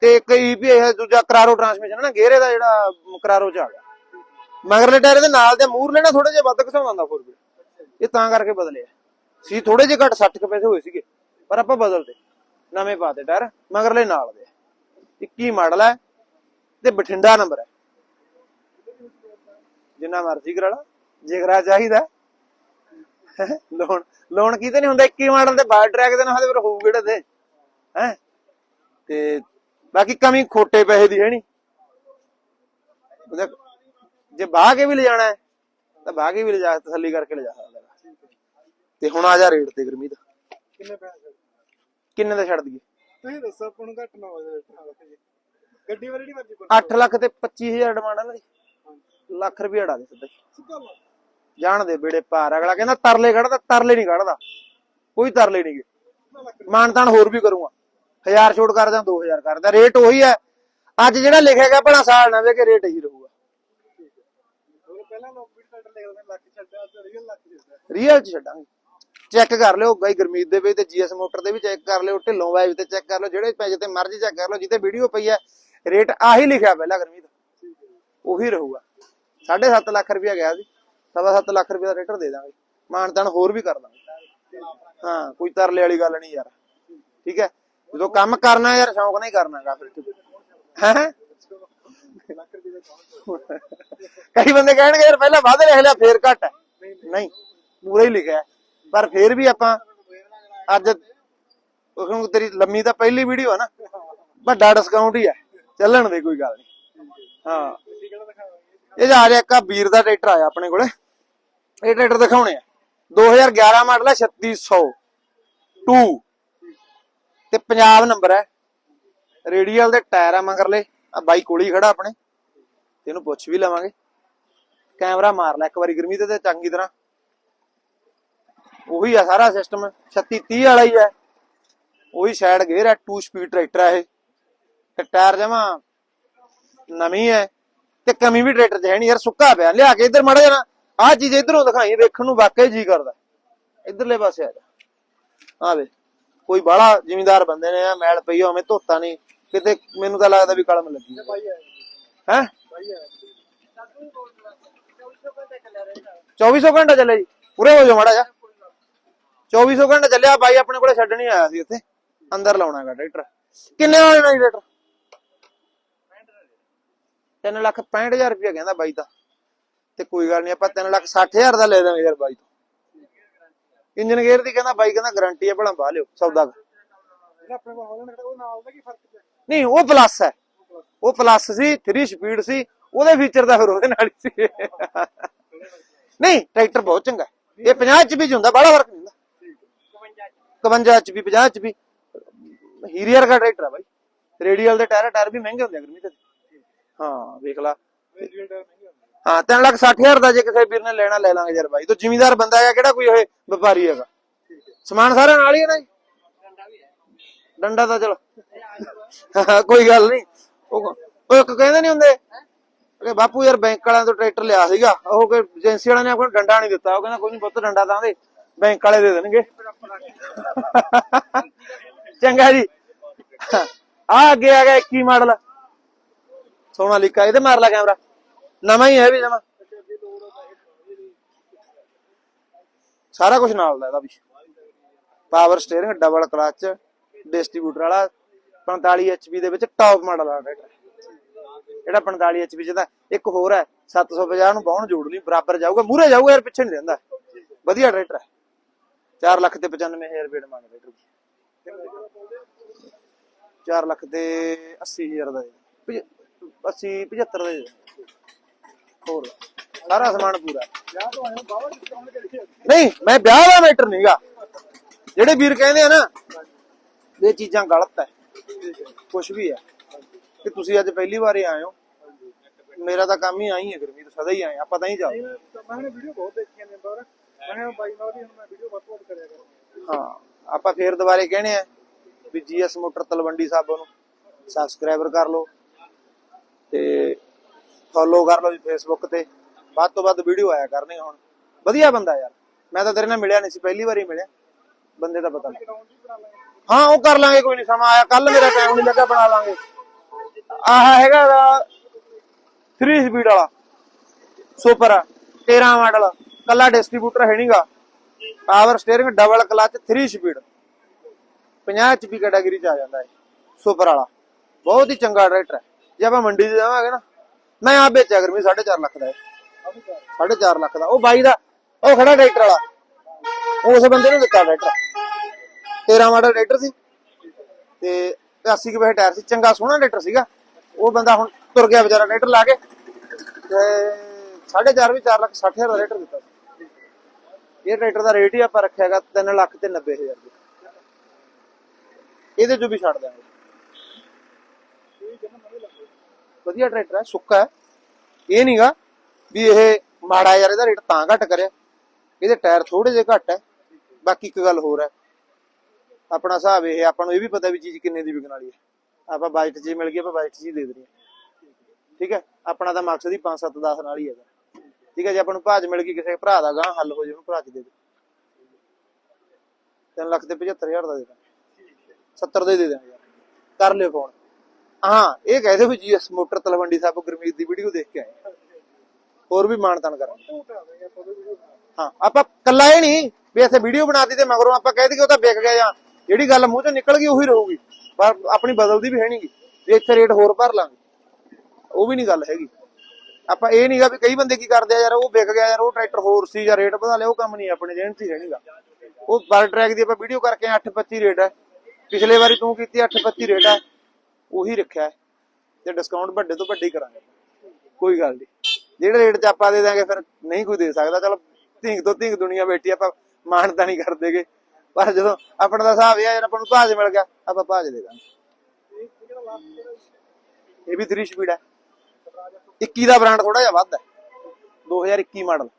ਤੇ ਕਈ ਵੀ ਇਹ ਦੂਜਾ ਕਰਾਰੋ ਟਰਾਂਸਮਿਸ਼ਨ ਹੈ ਨਾ ਗੇਅਰ ਇਹਦਾ ਜਿਹੜਾ ਕਰਾਰੋ ਚ ਆ ਗਿਆ। ਮਗਰਲੇ ਟਾਇਰ ਦੇ ਨਾਲ ਦੇ ਮੂਰ ਲੈਣਾ ਥੋੜਾ ਜਿਹਾ ਵੱਧ ਘਸਾਉਂਦਾ ਫੋਰ ਵੀਲ ਇਹ ਤਾਂ ਕਰਕੇ ਬਦਲਿਆ। ਸੀ ਥੋੜੇ ਜਿਹੇ ਘੱਟ 60 ਪੈਸੇ ਹੋਏ ਸੀਗੇ, ਪਰ ਆਪਾਂ ਬਦਲਦੇ। ਨਵੇਂ ਪਾਤੇ ਟਾਇਰ, ਮਗਰਲੇ ਨਾਲ ਦੇ 21 ਮਾਡਲ ਹੈ। ਤੇ ਬਠਿੰਡਾ ਨੰਬਰ ਹੈ। ਜਿੰਨਾ ਮਰਜ਼ੀ ਕਰਾ ਲਾ ਜੇ ਕਰਾ ਚਾਹੀਦਾ ਲੋਨ ਲੋਨ ਕੀਤੇ ਨਹੀਂ ਹੁੰਦਾ 21 ਮਾਡਲ ਤੇ ਬਾਰ ਟਰੈਕ ਦੇ ਨਾਲ ਫਿਰ ਹੋਊ ਕਿਹੜੇ ਤੇ ਹੈ? ਤੇ ਬਾਕੀ ਕਮੀ ਖੋਟੇ ਪੈਸੇ ਦੀ ਹੈ ਨਹੀਂ। ਜੇ ਬਾਹ ਕੇ ਵੀ ਲੈ ਜਾਣਾ ਹੈ ਤਾਂ ਬਾਹ ਕੇ ਵੀ ਲੈ ਜਾ ਤਸੱਲੀ ਕਰਕੇ ਲੈ ਜਾ ਸਕਦਾ। ਤੇ ਹੁਣ ਆ ਜਾ ਰੇਟ ਤੇ ਗੁਰਮੀਤ ਕਿੰਨੇ ਪੈਸੇ? ਕਿੰਨੇ ਦਾ ਛੱਡ ਦਈਏ? ਤੁਸੀਂ ਦੱਸੋ ਆਪਾਂ ਨੂੰ ਘੱਟ ਨਾ ਹੋ ਜਾਵੇ ਗੱਡੀ ਵਾਲੀ ਨਹੀਂ ਮਰਜ਼ੀ 8 ਲੱਖ ਤੇ 25000 ਡਿਮਾਂਡ ਆ ਨਾ ਦੀ। ਲੱਖ ਰੁਪਏ ਅੜਾ ਦੇ ਸਿੱਧਾ ਹੀ। ਜਾਣ ਦੇ ਬੇੜੇ ਪਾਰ। ਅਗਲਾ ਕਹਿੰਦਾ ਤਰਲੇ ਕੱਢਦਾ ਤਰਲੇ ਨਹੀਂ ਕੱਢਦਾ। ਕੋਈ ਤਰਲੇ ਨਹੀਂ ਮਾਨਤਾਨ ਹੋਰ ਵੀ ਕਰੂੰਗਾ। 1000 ਛੋਟ ਕਰਦਾ 2000 ਕਰਦਾ ਰੇਟ ਉਹੀ ਹੈ। ਅੱਜ ਜਿਹੜਾ ਲਿਖਿਆ ਗਿਆ ਭਲਾ ਸਾਲ ਨਾ ਵੇ ਕਿ ਰੇਟ ਇਹੀ ਰਹੂਗਾ। ਰੀਅਲ ਚ ਛੱਡਾਂਗੇ। ਚੈੱਕ ਕਰ ਲਿਓ ਗਾਈ ਗੁਰਮੀਤ ਦੇ ਵੀ ਤੇ ਜੀਐਸ ਮੋਟਰ ਦੇ ਵੀ ਚੈੱਕ ਕਰ ਲਿਓ ਢਿੱਲੋਂ ਵਾਈਵ ਤੇ ਚੈੱਕ ਕਰ ਲਿਓ ਜਿਹੜੇ ਪੈਜ ਤੇ ਮਰਜ਼ੀ ਚੈੱਕ ਕਰ ਲਿਓ ਜਿੱਤੇ ਵੀਡੀਓ ਪਈ ਹੈ ਰੇਟ ਆਹੀ ਲਿਖਿਆ ਪਹਿਲਾਂ ਗੁਰਮੀਤ। ਉਹੀ ਰਹੂਗਾ। 7.5 ਲੱਖ ਰੁਪਇਆ ਗਿਆ ਸੀ। ਸਵਾ ਸੱਤ ਲੱਖ ਰੁਪਏ ਦਾ ਰੇਟਰ ਦੇ ਦਾਂਗੇ। ਮਾਨਤਾਨ ਹੋਰ ਵੀ ਕਰ ਦਾਂਗੇ। ਹਾਂ, ਕੋਈ ਤਰਲੇ ਵਾਲੀ ਗੱਲ ਨਹੀਂ ਯਾਰ। ਠੀਕ ਹੈ? ਜਦੋਂ ਕੰਮ ਕਰਨਾ ਯਾਰ, ਸ਼ੌਂਕ ਨਹੀਂ ਕਰਨਾਗਾ ਫਿਰ। ਹੈ? ਕਈ ਬੰਦੇ ਕਹਿਣਗੇ ਯਾਰ, ਪਹਿਲਾਂ ਵੱਧ ਲਿਖ ਲਿਆ, ਫੇਰ ਘੱਟ। ਹੈ ਨਹੀਂ, ਪੂਰਾ ਹੀ ਲਿਖਿਆ। ਪਰ ਫੇਰ ਵੀ ਆਪਾਂ ਅੱਜ ਹੁਣ ਤੇਰੀ ਲੰਮੀ ਤਾਂ ਪਹਿਲੀ ਵੀਡੀਓ ਹੈ ਨਾ। ਵੱਡਾ ਡਿਸਕਾਊਂਟ ਹੀ ਹੈ ਚੱਲਣ ਦੇ, ਕੋਈ ਗੱਲ ਨਹੀਂ। ਹਾਂ। ਇਹ ਜਾ ਰਿਹਾ ਇੱਕ ਵੀਰ ਦਾ ਟਰੈਕਟਰ ਆਇਆ ਆਪਣੇ ਕੋਲੇ। ਇਹ ਟਰੈਕਟਰ ਦਿਖਾਉਣੇ ਆ। 2011 ਮਾਡਲ ਹੈ 3600 2 ਤੇ ਪੰਜਾਬ ਨੰਬਰ ਹੈ। ਰੇਡੀਅਲ ਦੇ ਟਾਇਰ ਆ ਮਗਰਲੇ। ਆ ਬਾਈ ਕੋਲੀ ਖੜਾ ਆਪਣੇ। ਤੇ ਇਹਨੂੰ ਪੁੱਛ ਵੀ ਲਵਾਂਗੇ। ਕੈਮਰਾ ਮਾਰ ਲੈ ਇੱਕ ਵਾਰੀ ਗਰਮੀ ਤੇ ਚੰਗੀ ਤਰ੍ਹਾਂ। ਉਹੀ ਆ ਸਾਰਾ ਸਿਸਟਮ 36 30 ਵਾਲਾ ਹੀ ਹੈ। ਉਹੀ ਸਾਈਡ ਗੇਅਰ ਹੈ 2 ਸਪੀਡ ਟਰੈਕਟਰ ਹੈ ਇਹ। ਤੇ ਟਾਇਰ ਜਮਾ ਨਵੀਂ ਹੈ ਤੇ ਕਮੀ ਵੀ ਟਰੈਕਟਰ 'ਚ ਹੈ ਨਹੀਂ ਯਾਰ, ਸੁੱਕਾ ਪਿਆ। ਲਿਆ ਕੇ ਇੱਧਰ ਮੜਾ ਜਾਣਾ ਆਹ ਚੀਜ਼ ਇਧਰੋਂ ਦਿਖਾਈ ਵੇਖਣ ਨੂੰ ਵਾਕਈ ਜੀ ਕਰਦਾ। ਇਧਰਲੇ ਪਾਸੇ ਆ ਜਾ। ਆ ਵੇ, ਕੋਈ ਬਾਹਲਾ ਜ਼ਿਮੀਂਦਾਰ ਬੰਦੇ ਨੇ ਆ, ਮੈਲ ਪਈ ਹੋਵੇਂ ਧੋਤਾ ਨਹੀਂ ਕਿਤੇ ਮੈਨੂੰ ਤਾਂ ਲੱਗਦਾ ਵੀ ਕਲਮ ਲੱਗੀ ਭਾਈ ਆਇਆ ਹੈ 2400 ਘੰਟਾ ਚੱਲਿਆ ਜੀ। ਪੂਰੇ ਹੋ ਜਾਓ ਮੜਾ ਜਾ 2400 ਘੰਟਾ ਚੱਲਿਆ, ਬਾਈ ਆਪਣੇ ਕੋਲੇ ਛੱਡਣ ਆਇਆ ਸੀ ਉੱਥੇ ਅੰਦਰ ਲਾਉਣਾ ਲਾਉਣਾਗਾ ਟਰੈਕਟਰ। ਕਿੰਨੇ ਹੋ ਟਰੈਕਟਰ? 3 ਲੱਖ 65000 ਰੁਪਇਆ ਕਹਿੰਦਾ ਬਾਈ ਤਾਂ ਤੇ ਕੋਈ ਗੱਲ ਨਹੀਂ ਆਪਾਂ 3 ਲੱਖ 60000 ਦਾ ਲੈ ਦਾਂਗੇ ਯਾਰ ਬਾਈ ਤੋਂ। ਇੰਜਨ ਗੇਅਰ ਦੀ ਕਹਿੰਦਾ ਬਾਈ ਕਹਿੰਦਾ ਗਾਰੰਟੀ ਹੈ ਭਲਾ ਬਾਹ ਲਿਓ ਸੌਦਾ। ਕਰ। ਜਿਹੜਾ ਆਪਣੇ ਕੋਲ ਹਾਲੈਂਡ ਖੜਾ ਉਹ ਨਾਲ ਦਾ ਕੀ ਫ਼ਰਕ ਪਿਆ? ਨਹੀਂ ਉਹ ਪਲੱਸ ਹੈ। ਉਹ ਪਲੱਸ ਸੀ 3 ਸਪੀਡ ਸੀ ਉਹਦੇ ਫੀਚਰ ਤਾਂ ਫਿਰ ਉਹਦੇ ਨਾਲ ਹੀ ਸੀ। ਨਹੀਂ ਟਰੈਕਟਰ ਬਹੁਤ ਚੰਗਾ। ਇਹ 50 ਚ ਵੀ ਹੁੰਦਾ ਬੜਾ ਫ਼ਰਕ ਨਹੀਂ ਹੁੰਦਾ। 52 ਚ ਵੀ 50 ਚ ਵੀ ਹੀਰੀਅਰ ਦਾ ਟਰੈਕਟਰ ਹੈ ਬਾਈ। ਰੇਡੀਅਲ ਦੇ ਟਾਇਰ ਟਾਇਰ ਵੀ ਮਹਿੰਗੇ ਹੁੰਦੇ ਆ ਗਰਮੀ ਤੇ ਹਾਂ ਵੇਖ ਲਾ। ਹਾਂ 3 ਲੱਖ 60000 ਦਾ ਜੇ ਕਿਸੇ ਵੀਰ ਨੇ ਲੈਣਾ ਲੈ ਲਾਂਗੇ ਯਾਰ ਬਾਈ। ਤੂੰ ਜ਼ਿਮੀਦਾਰ ਬੰਦਾ ਹੈ ਕਿਹੜਾ ਕੋਈ ਇਹ ਵਪਾਰੀ ਹੈਗਾ? ਸਮਾਨ ਸਾਰਾ ਨਾਲ ਹੀ ਹੈ ਨਾ ਜੀ? ਡੰਡਾ ਤਾਂ ਚਲੋ। ਹਾਂ, ਕੋਈ ਗੱਲ ਨਹੀਂ। ਉਹ ਇੱਕ ਕਹਿੰਦੇ ਨਹੀਂ ਹੁੰਦੇ? ਕਿ ਬਾਪੂ ਯਾਰ ਬੈਂਕ ਵਾਲਿਆਂ ਤੋਂ ਟਰੈਕਟਰ ਲਿਆ ਸੀਗਾ। ਉਹ ਕਿ ਏਜੰਸੀ ਵਾਲਿਆਂ ਨੇ ਆਪਾਂ ਨੂੰ ਡੰਡਾ ਨਹੀਂ ਦਿੱਤਾ। ਉਹ ਕਹਿੰਦਾ ਕੋਈ ਨਹੀਂ ਪੁੱਤ ਡੰਡਾ ਤਾਂ ਦੇ। ਬੈਂਕ ਵਾਲੇ ਦੇ ਦੇਣਗੇ। ਚੰਗਾ ਜੀ। ਆ ਅੱਗੇ ਆ ਗਿਆ 21 ਮਾਡਲ। ਸੋਨਾ ਲਿਕਾ, ਇਹਦੇ ਮਾਰ ਲਾ ਕੈਮਰਾ। ਨਵਾਂ ਹੀ ਹੈ ਵੀ ਜਮਾ। ਸਾਰਾ ਕੁਝ ਨਾਲ ਦਾ ਇਹਦਾ ਵੀ। Power steering double clutch distributor ਵਾਲਾ 45 HP ਦੇ ਵਿੱਚ ਟਾਪ ਮਾਡਲ ਆ ਟਰੈਕਟਰ ਜਿਹੜਾ 45 HP ਜਿਹਦਾ ਇੱਕ ਹੋਰ ਹੈ 750 ਨੂੰ ਬਾਹਣ ਜੋੜ ਲਈ, ਬਰਾਬਰ ਜਾਊਗਾ। ਮੂਰੇ ਜਾਊਗਾ ਯਾਰ, ਪਿੱਛੇ ਨਹੀਂ ਰਹਿੰਦਾ। ਵਧੀਆ ਟਰੈਕਟਰ ਹੈ। 4 ਲੱਖ ਤੇ 95000 ਰੁਪਏ ਡਿਮਾਂਡ ਟਰੈਕਟਰ ਦੀ। 4 ਲੱਖ ਤੇ 80000 ਦਾ 80 75 ਦੇ ਦੇ। ਹੋਰ, ਸਾਰਾ ਸਮਾਨ ਪੂਰਾ। ਵਿਆਹ ਤੋਂ ਆਏ ਬਾਬਾ ਡਿਸਕਾਊਂਟ ਕਰੀਏ ਨਹੀਂ, ਮੈਂ ਵਿਆਹ ਦਾ ਮੈਟਰ ਨਹੀਂਗਾ ਜਿਹੜੇ ਵੀਰ ਕਹਿੰਦੇ ਆ ਨਾ, ਵੀ ਇਹ ਚੀਜ਼ਾਂ ਗਲਤ ਹੈ ਕੁਝ ਵੀ ਹੈ ਕਿ ਤੁਸੀਂ ਅੱਜ ਪਹਿਲੀ ਵਾਰ ਆਏ ਹੋ। ਮੇਰਾ ਤਾਂ ਕੰਮ ਹੀ ਆਈ ਹੈ ਗੁਰਮੀਤ ਸਦਾ ਹੀ ਆਏ, ਆਪਾਂ ਤਾਂ ਹੀ ਚੱਲਦੇ ਮੈਂ ਨੇ ਵੀਡੀਓ ਬਹੁਤ ਦੇਖੀਆਂ ਨੇ ਬਾਰ ਮੈਂ ਕਿਹਾ ਬਾਈ ਨਾਲ ਵੀ ਹੁਣ ਮੈਂ ਵੀਡੀਓ ਵੱਧ ਤੋਂ ਵੱਧ ਕਰਿਆ ਕਰਾਂ ਹਾਂ, ਆਪਾਂ ਫੇਰ ਦੁਬਾਰੇ ਕਹਿਣੇ ਆ ਵੀ ਜੀਐਸ ਮੋਟਰ ਤਲਵੰਡੀ ਸਾਬੋ ਨੂੰ ਸਬਸਕ੍ਰਾਈਬਰ ਕਰ ਲਓ। ਤੇ ਫੋਲੋ ਕਰ ਲਓ ਜੀ ਫੇਸਬੁੱਕ ਤੇ। ਵੱਧ ਤੋਂ ਵੱਧ ਵੀਡੀਓ ਆਇਆ ਕਰਨਗੇ ਹੁਣ। ਵਧੀਆ ਬੰਦਾ ਯਾਰ। ਮੈਂ ਤਾਂ ਤੇਰੇ ਨਾਲ ਮਿਲਿਆ ਨਹੀਂ ਸੀ, ਪਹਿਲੀ ਵਾਰੀ ਮਿਲਿਆ। ਬੰਦੇ ਦਾ ਪਤਾ ਨਹੀਂ। ਹਾਂ, ਉਹ ਕਰ ਲਾਂਗੇ, ਕੋਈ ਨਹੀਂ, ਸਮਾਂ ਆਇਆ। ਕੱਲ ਮੇਰਾ ਟਾਈਮ ਨਹੀਂ ਲੱਗਾ ਬਣਾ ਲਾਂਗੇ। ਆਹ ਹੈਗਾ 3 ਸਪੀਡ ਵਾਲਾ। ਸੁਪਰ 13 ਮਾਡਲ ਕੱਲਾ ਡਿਸਟ੍ਰੀਬਿਊਟਰ ਹੈ ਨਹੀਂਗਾ। Power steering double clutch 3 speed 50 HP category ਚ ਆ ਜਾਂਦਾ ਹੈ ਸੁਪਰ ਵਾਲਾ। ਬਹੁਤ ਹੀ ਚੰਗਾ ਟਰੈਕਟਰ ਹੈ। ਜੇ ਆਪਾਂ ਮੰਡੀ 'ਚ ਜਾਵਾਂਗੇ ਨਾ, ਮੈਂ ਆਪ ਵੇਚਿਆ ਕਰਮੀ 4.5 ਲੱਖ ਦਾ ਹੈ 4.5 ਲੱਖ ਦਾ। ਉਹ ਬਾਈ ਦਾ, ਉਹ ਖੜਾ ਟਰੈਕਟਰ ਵਾਲਾ। ਉਸ ਬੰਦੇ ਨੂੰ ਦਿੱਤਾ ਟਰੈਕਟਰ। 13 ਮਾਡਲ ਟਰੈਕਟਰ ਸੀ। ਤੇ 80 ਕੁ ਪੈਸੇ ਟਾਇਰ ਸੀ। ਚੰਗਾ ਸੋਹਣਾ ਟਰੈਕਟਰ ਸੀਗਾ। ਉਹ ਬੰਦਾ ਹੁਣ ਤੁਰ ਗਿਆ ਵਿਚਾਰਾ ਟਰੈਕਟਰ ਲਾ ਕੇ। ਤੇ 4.5 ਵੀ 4 ਲੱਖ 60 ਹਜ਼ਾਰ ਦਾ ਟਰੈਕਟਰ ਦਿੱਤਾ ਸੀ। ਇਹ ਟਰੈਕਟਰ ਦਾ ਰੇਟ ਹੀ ਆਪਾਂ ਰੱਖਿਆ ਹੈਗਾ 3 ਲੱਖ ਤੇ 90 ਹਜ਼ਾਰ ਰੁਪਏ। ਇਹਦੇ ਚੋਂ ਵੀ ਛੱਡ ਦਿਆਂਗੇ। ਵਧੀਆ ਟਰੈਕਟਰ ਹੈ, ਸੁੱਕਾ ਹੈ। ਇਹ ਨਹੀਂਗਾ ਵੀ ਇਹ ਮਾੜਾ ਯਾਰ ਇਹਦਾ ਰੇਟ ਤਾਂ ਘੱਟ ਕਰਿਆ। ਇਹਦੇ ਟਾਇਰ ਥੋੜੇ ਜਿਹੇ ਘੱਟ ਹੈ, ਬਾਕੀ ਇੱਕ ਗੱਲ ਹੋਰ ਹੈ। ਆਪਣਾ ਹਿਸਾਬ ਇਹ ਆਪਾਂ ਨੂੰ ਇਹ ਵੀ ਪਤਾ ਵੀ ਚੀਜ਼ ਕਿੰਨੇ ਦੀ ਵਿਕਣ ਵਾਲੀ ਹੈ। ਆਪਾਂ ਬਾਈਟ ਜੀ ਮਿਲ ਗਈ, ਆਪਾਂ ਬਾਈਟ ਜੀ ਦੇ ਦੇਣੀ ਠੀਕ ਹੈ, ਆਪਣਾ ਤਾਂ ਮਕਸਦ ਹੀ 5 7 10 ਨਾਲ ਹੀ ਹੈਗਾ। ਠੀਕ ਹੈ ਜੇ, ਆਪਾਂ ਨੂੰ ਭਾਜ ਮਿਲ ਗਈ ਕਿਸੇ ਭਰਾ ਦਾ ਗਾਂ ਹੱਲ ਹੋ ਜੇ ਉਹਨੂੰ ਭਰਾ ਚ ਦੇ ਦੇ 3 ਲੱਖ ਤੇ 75000 ਦਾ ਦੇ ਦਾਂ 70 ਦੇ ਦੇ ਦਾਂ ਯਾਰ। ਕਰ ਲਿਓ ਫੋਨ ਹਾਂ, ਇਹ ਕਹਦੇ ਵੀ ਜੀਐਸ ਮੋਟਰ ਤਲਵੰਡੀ ਸਾਹਿਬ, ਗੁਰਮੀਤ ਦੀ ਵੀਡੀਓ ਦੇਖ ਕੇ ਆਏ ਹੋਰ ਵੀ ਮਾਨਤਾਨ ਕਰਾਂਗੇ। ਹਾਂ, ਆਪਾਂ ਕੱਲਾ ਇਹ ਨਹੀਂ ਵੀ ਇੱਥੇ ਵੀਡੀਓ ਬਣਾਤੀ ਤੇ ਮਗਰੋਂ ਆਪਾਂ ਕਹਿ ਦਈਏ ਉਹ ਤਾਂ ਵਿਕ ਗਿਆ ਜਾਂ ਜਿਹੜੀ ਗੱਲ ਮੂੰਹ ਚੋਂ ਨਿਕਲ ਗਈ ਉਹੀ ਰਹੂਗੀ। ਪਰ ਆਪਣੀ ਬਦਲਦੀ ਵੀ ਹੈ ਨਹੀਂਗੀ ਵੀ ਇੱਥੇ ਰੇਟ ਹੋਰ ਭਰ ਲਾਂਗੇ। ਉਹ ਵੀ ਨਹੀਂ ਗੱਲ ਹੈਗੀ। ਆਪਾਂ ਇਹ ਨਹੀਂਗਾ ਵੀ ਕਈ ਬੰਦੇ ਕੀ ਕਰਦੇ ਆ ਯਾਰ, ਉਹ ਵਿਕ ਗਿਆ ਯਾਰ, ਉਹ ਟਰੈਕਟਰ ਹੋਰ ਸੀ ਜਾਂ ਰੇਟ ਵਧਾ ਲਿਆ, ਉਹ ਕੰਮ ਨਹੀਂ, ਆਪਣੇ ਜੇਨ 'ਚ ਰਹਿਣੀਗਾ। ਉਹ ਪਰ ਟਰੈਕ ਦੀ ਆਪਾਂ ਵੀਡੀਓ ਕਰਕੇ 825 ਰੇਟ ਹੈ। ਪਿਛਲੇ ਵਾਰੀ ਤੂੰ ਕੀਤੀ 825 ਰੇਟ ਹੈ। ਉਹੀ ਰੱਖਿਆ ਤੇ ਡਿਸਕਾਊਂਟ ਵੱਡੇ ਤੋਂ ਵੱਡੇ ਹੀ ਕਰਾਂਗੇ। ਕੋਈ ਗੱਲ ਨਹੀਂ ਜਿਹੜੇ ਰੇਟ 'ਚ ਆਪਾਂ ਦੇ ਦਾਂਗੇ ਫਿਰ ਨਹੀਂ ਕੋਈ ਦੇ ਸਕਦਾ। ਚਲ ਧੀਂਗ ਤੋਂ ਧੀਂਗ ਦੁਨੀਆ ਬੈਠੀ ਆ, ਆਪਾਂ ਮਾਨਤਾ ਨਹੀਂ ਕਰਦੇਗੇ ਪਰ ਜਦੋਂ ਆਪਣਾ ਦਾ ਹਿਸਾਬ ਇਹ ਆ ਆਪਾਂ ਨੂੰ ਭਾਜ ਮਿਲ ਗਿਆ ਆਪਾਂ ਭਾਜ ਦੇ ਦਾਂਗੇ। ਇਹ ਵੀ 3 ਸਪੀਡ ਹੈ 21 ਦਾ ਬ੍ਰਾਂਡ ਥੋੜਾ ਜਿਹਾ ਵੱਧ ਹੈ। 2021 ਮਾਡਲ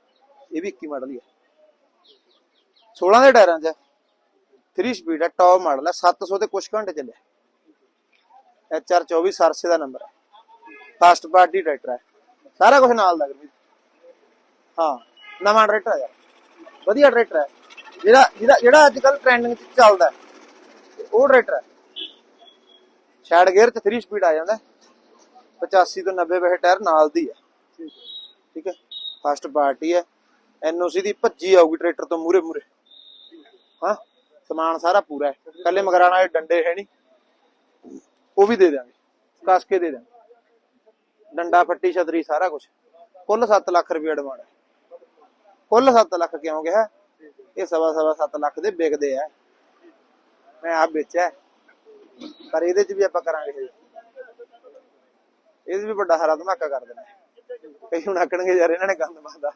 ਇਹ ਵੀ 21 ਮਾਡਲ ਹੀ ਹੈ 16 ਦੇ ਟਾਇਰਾਂ 'ਚ 3 ਸਪੀਡ ਹੈ ਟੌਪ ਮਾਡਲ ਹੈ 700 ਤੇ ਕੁਝ ਘੰਟੇ ਚੱਲਿਆ। HR 24 ਸਰਸੇ ਦਾ ਨੰਬਰ ਹੈ। ਫਾਸਟ ਪਾਰਟੀ ਟਰੈਕਟਰ ਹੈ। ਸਾਰਾ ਕੁਝ ਨਾਲ ਦਾ ਗੁਰਮੀਤ ਹਾਂ, ਨਵਾਂ ਟਰੈਕਟਰ ਹੈ ਵਧੀਆ ਟਰੈਕਟਰ ਹੈ। ਜਿਹੜਾ ਜਿਹੜਾ ਜਿਹੜਾ ਅੱਜ ਕੱਲ ਟ੍ਰੈਂਡਿੰਗ 'ਚ ਚੱਲਦਾ ਉਹ ਟਰੈਕਟਰ ਹੈ। ਸ਼ੈਡ ਗੇਅਰ 'ਚ 3 ਸਪੀਡ ਆ ਜਾਂਦਾ 85 ਤੋਂ 90 ਪੈਸੇ ਟਾਇਰ ਨਾਲ ਦੀ ਹੈ। ਠੀਕ ਹੈ। ਫਸਟ ਪਾਰਟੀ ਹੈ ਐਨਓਸੀ ਦੀ ਭੱਜੀ ਆਊਗੀ ਟਰੈਕਟਰ ਤੋਂ ਮੂਰੇ ਮੂਰੇ ਹਾਂ, ਸਮਾਨ ਸਾਰਾ ਪੂਰਾ ਹੈ। ਕੱਲੇ ਮਗਰਾਣਾ ਵਾਲੇ ਡੰਡੇ ਹੈ ਨਹੀਂ। ਉਹ ਵੀ ਦੇ ਦਿਆਂਗੇ। ਕੱਸ ਕੇ ਦੇ ਦਿਆਂਗੇ। ਡੰਡਾ, ਫੱਟੀ, ਛਤਰੀ, ਸਾਰਾ ਕੁਝ ਕੁੱਲ 7 ਲੱਖ ਰੁਪਏ ਡਿਮਾਂਡ ਹੈ। ਕੁੱਲ 7 ਲੱਖ ਕਿਉਂ ਗਿਆ ਇਹ ਸਵਾ ਸਵਾ 7 ਲੱਖ ਦੇ ਵਿਕਦੇ ਆ। ਮੈਂ ਆਪ ਵੇਚਿਆ। ਪਰ ਇਹਦੇ ਚ ਵੀ ਆਪਾਂ ਕਰਾਂਗੇ ਇਹਦੇ ਵੀ ਵੱਡਾ ਹਰਾ ਧਮਾਕਾ ਕਰ ਦੇਣਾ। ਕਈ ਹੁਣ ਆਖਣਗੇ, ਯਾਰ ਇਹਨਾਂ ਨੇ ਗੰਦ ਪਾਦਾ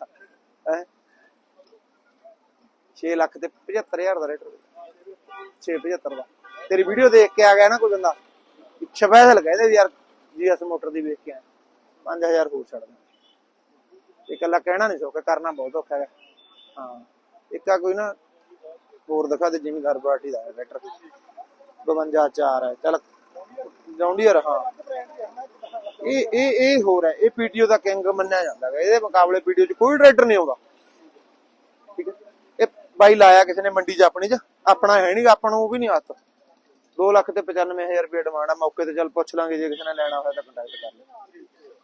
ਹੈ? 6 ਲੱਖ ਤੇ 75000 ਦਾ ਰੇਟ 675 ਦਾ। ਤੇਰੀ ਵੀਡੀਓ ਦੇਖ ਕੇ ਆ ਗਿਆ ਨਾ ਕੋਈ ਬੰਦਾ? ਸਪੈਸ਼ਲ ਕਹਦੇ ਵੀ ਯਾਰ ਜੀਐਸ ਮੋਟਰ ਦੀ ਵੇਖ ਕੇ ਆਇਆ। 5000 ਹੋਰ ਛੱਡ ਦੇ। ਇਕੱਲਾ ਕਹਿਣਾ ਨਹੀਂ ਸੌਖਾ, ਕਰਨਾ ਬਹੁਤ ਔਖਾ ਹੈ। ਹਾਂ, ਇੱਕ ਕੋਈ ਨਾ, ਹੋਰ ਦਿਖਾ ਦੇ ਜਿਮੀ ਘਰ ਪਾਰਟੀ ਦਾ ਟਰੈਕਟਰ। 52 4 ਹੈ। ਚਲ ਜੌਂਡੀਅਰ ਹਾਂ। ਇਹ ਇਹ ਇਹ ਹੋਰ ਹੈ। ਇਹ ਪੀਟੀਓ ਦਾ ਕਿੰਗ ਮੰਨਿਆ ਜਾਂਦਾ ਹੈ ਇਹਦੇ ਮੁਕਾਬਲੇ ਪੀਟੀਓ 'ਚ ਕੋਈ ਟਰੈਕਟਰ ਨਹੀਂ ਆਉਂਦਾ। ਠੀਕ ਹੈ। ਇਹ ਬਾਈ ਲਾਇਆ ਕਿਸੇ ਨੇ ਮੰਡੀ 'ਚ ਆਪਣੀ 'ਚ। ਆਪਣਾ ਹੈ ਨਹੀਂਗਾ ਆਪਾਂ ਨੂੰ ਉਹ ਵੀ ਨਹੀਂ ਹੱਥ 2 ਲੱਖ ਤੇ 95000 ਰੁਪਏ ਡਿਮਾਂਡ ਆ ਮੌਕੇ ਤੇ ਚੱਲ ਪੁੱਛ ਲਾਂਗੇ ਜੇ ਕਿਸੇ ਨੇ ਲੈਣਾ ਹੋਇਆ ਤਾਂ ਕੰਟੈਕਟ ਕਰ ਲਿਓ।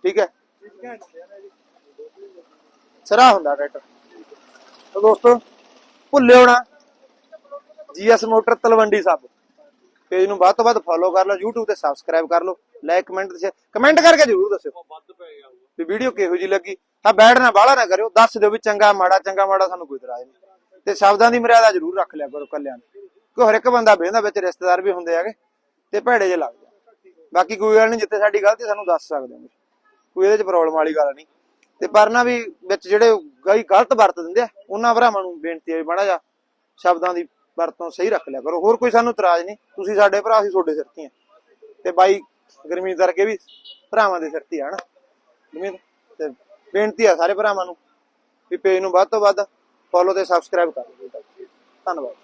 ਠੀਕ ਹੈ? ਸਰਾ ਹੁੰਦਾ ਟਰੈਕਟਰ ਤਾਂ ਦੋਸਤੋ ਭੁੱਲਿਓ ਨਾ GS motor Talwandi Sahib. Page ਨੂੰ ਵੱਧ ਤੋਂ ਵੱਧ ਫੋਲੋ ਕਰ ਲਓ YouTube ਤੇ ਸਬਸਕ੍ਰਾਈਬ ਕਰ ਲਓ ਲਾਈਕ ਕਮੈਂਟ ਤੇ ਕਮੈਂਟ ਕਰਕੇ ਜਰੂਰ ਦੱਸਿਓ ਵੀ ਵੀਡੀਓ ਕਿਹੋ ਜੀ ਲੱਗੀ। ਹਾਂ ਬੈਠਣਾ ਬਾਹਲਾ ਨਾ ਕਰਿਓ ਦੱਸ ਦਿਓ ਵੀ ਚੰਗਾ ਮਾੜਾ ਚੰਗਾ ਮਾੜਾ ਸਾਨੂੰ ਕੋਈ ਇਤਰਾਜ਼ ਨਹੀਂ। ਤੇ ਸ਼ਬਦਾਂ ਦੀ ਮਰਿਆਦਾ ਜਰੂਰ ਰੱਖ ਲਿਆ ਕਰੋ ਕੱਲਿਆਂ ਨੂੰ। ਕਿ ਹਰ ਇੱਕ ਬੰਦਾ ਬਹਿੰਦਾ ਵਿੱਚ ਰਿਸ਼ਤੇਦਾਰ ਵੀ ਹੁੰਦੇ ਹੈਗੇ ਤੇ ਭੈੜੇ ਜੇ ਲੱਗਦੇ ਬਾਕੀ ਕੋਈ ਗੱਲ ਨਹੀਂ, ਜਿੱਥੇ ਸਾਡੀ ਗਲਤੀ ਸਾਨੂੰ ਦੱਸ ਸਕਦੇ ਹੋ ਕੋਈ ਇਹਦੇ ਚ ਪ੍ਰੋਬਲਮ ਵਾਲੀ ਗੱਲ ਨਹੀਂ। ਤੇ ਪਰ ਨਾ ਵੀ ਵਿੱਚ ਜਿਹੜੇ ਕਈ ਗਲਤ ਵਰਤ ਦਿੰਦੇ ਆ, ਉਹਨਾਂ ਭਰਾਵਾਂ ਨੂੰ ਬੇਨਤੀ ਹੈ ਵੀ ਮਾੜਾ ਸ਼ਬਦਾਂ ਦੀ ਵਰਤੋਂ ਸਹੀ ਰੱਖ ਲਿਆ ਕਰੋ। ਹੋਰ ਕੋਈ ਸਾਨੂੰ ਇਤਰਾਜ਼ ਨਹੀਂ। ਤੁਸੀਂ ਸਾਡੇ ਭਰਾ ਅਸੀਂ ਤੁਹਾਡੇ ਸਿਰ ਤੇ ਆ। ਤੇ ਬਾਈ ਗਰਮੀਤ ਕਰਕੇ ਵੀ ਭਰਾਵਾਂ ਦੇ ਸਿਰ ਤੇ ਆ ਹਨਾ ਤੇ ਬੇਨਤੀ ਆ ਸਾਰੇ ਭਰਾਵਾਂ ਨੂੰ ਵੀ ਪੇਜ ਨੂੰ ਵੱਧ ਤੋਂ ਵੱਧ ਫੋਲੋ ਤੇ ਸਬਸਕ੍ਰਾਈਬ ਕਰ ਦਿਓ। ਧੰਨਵਾਦ।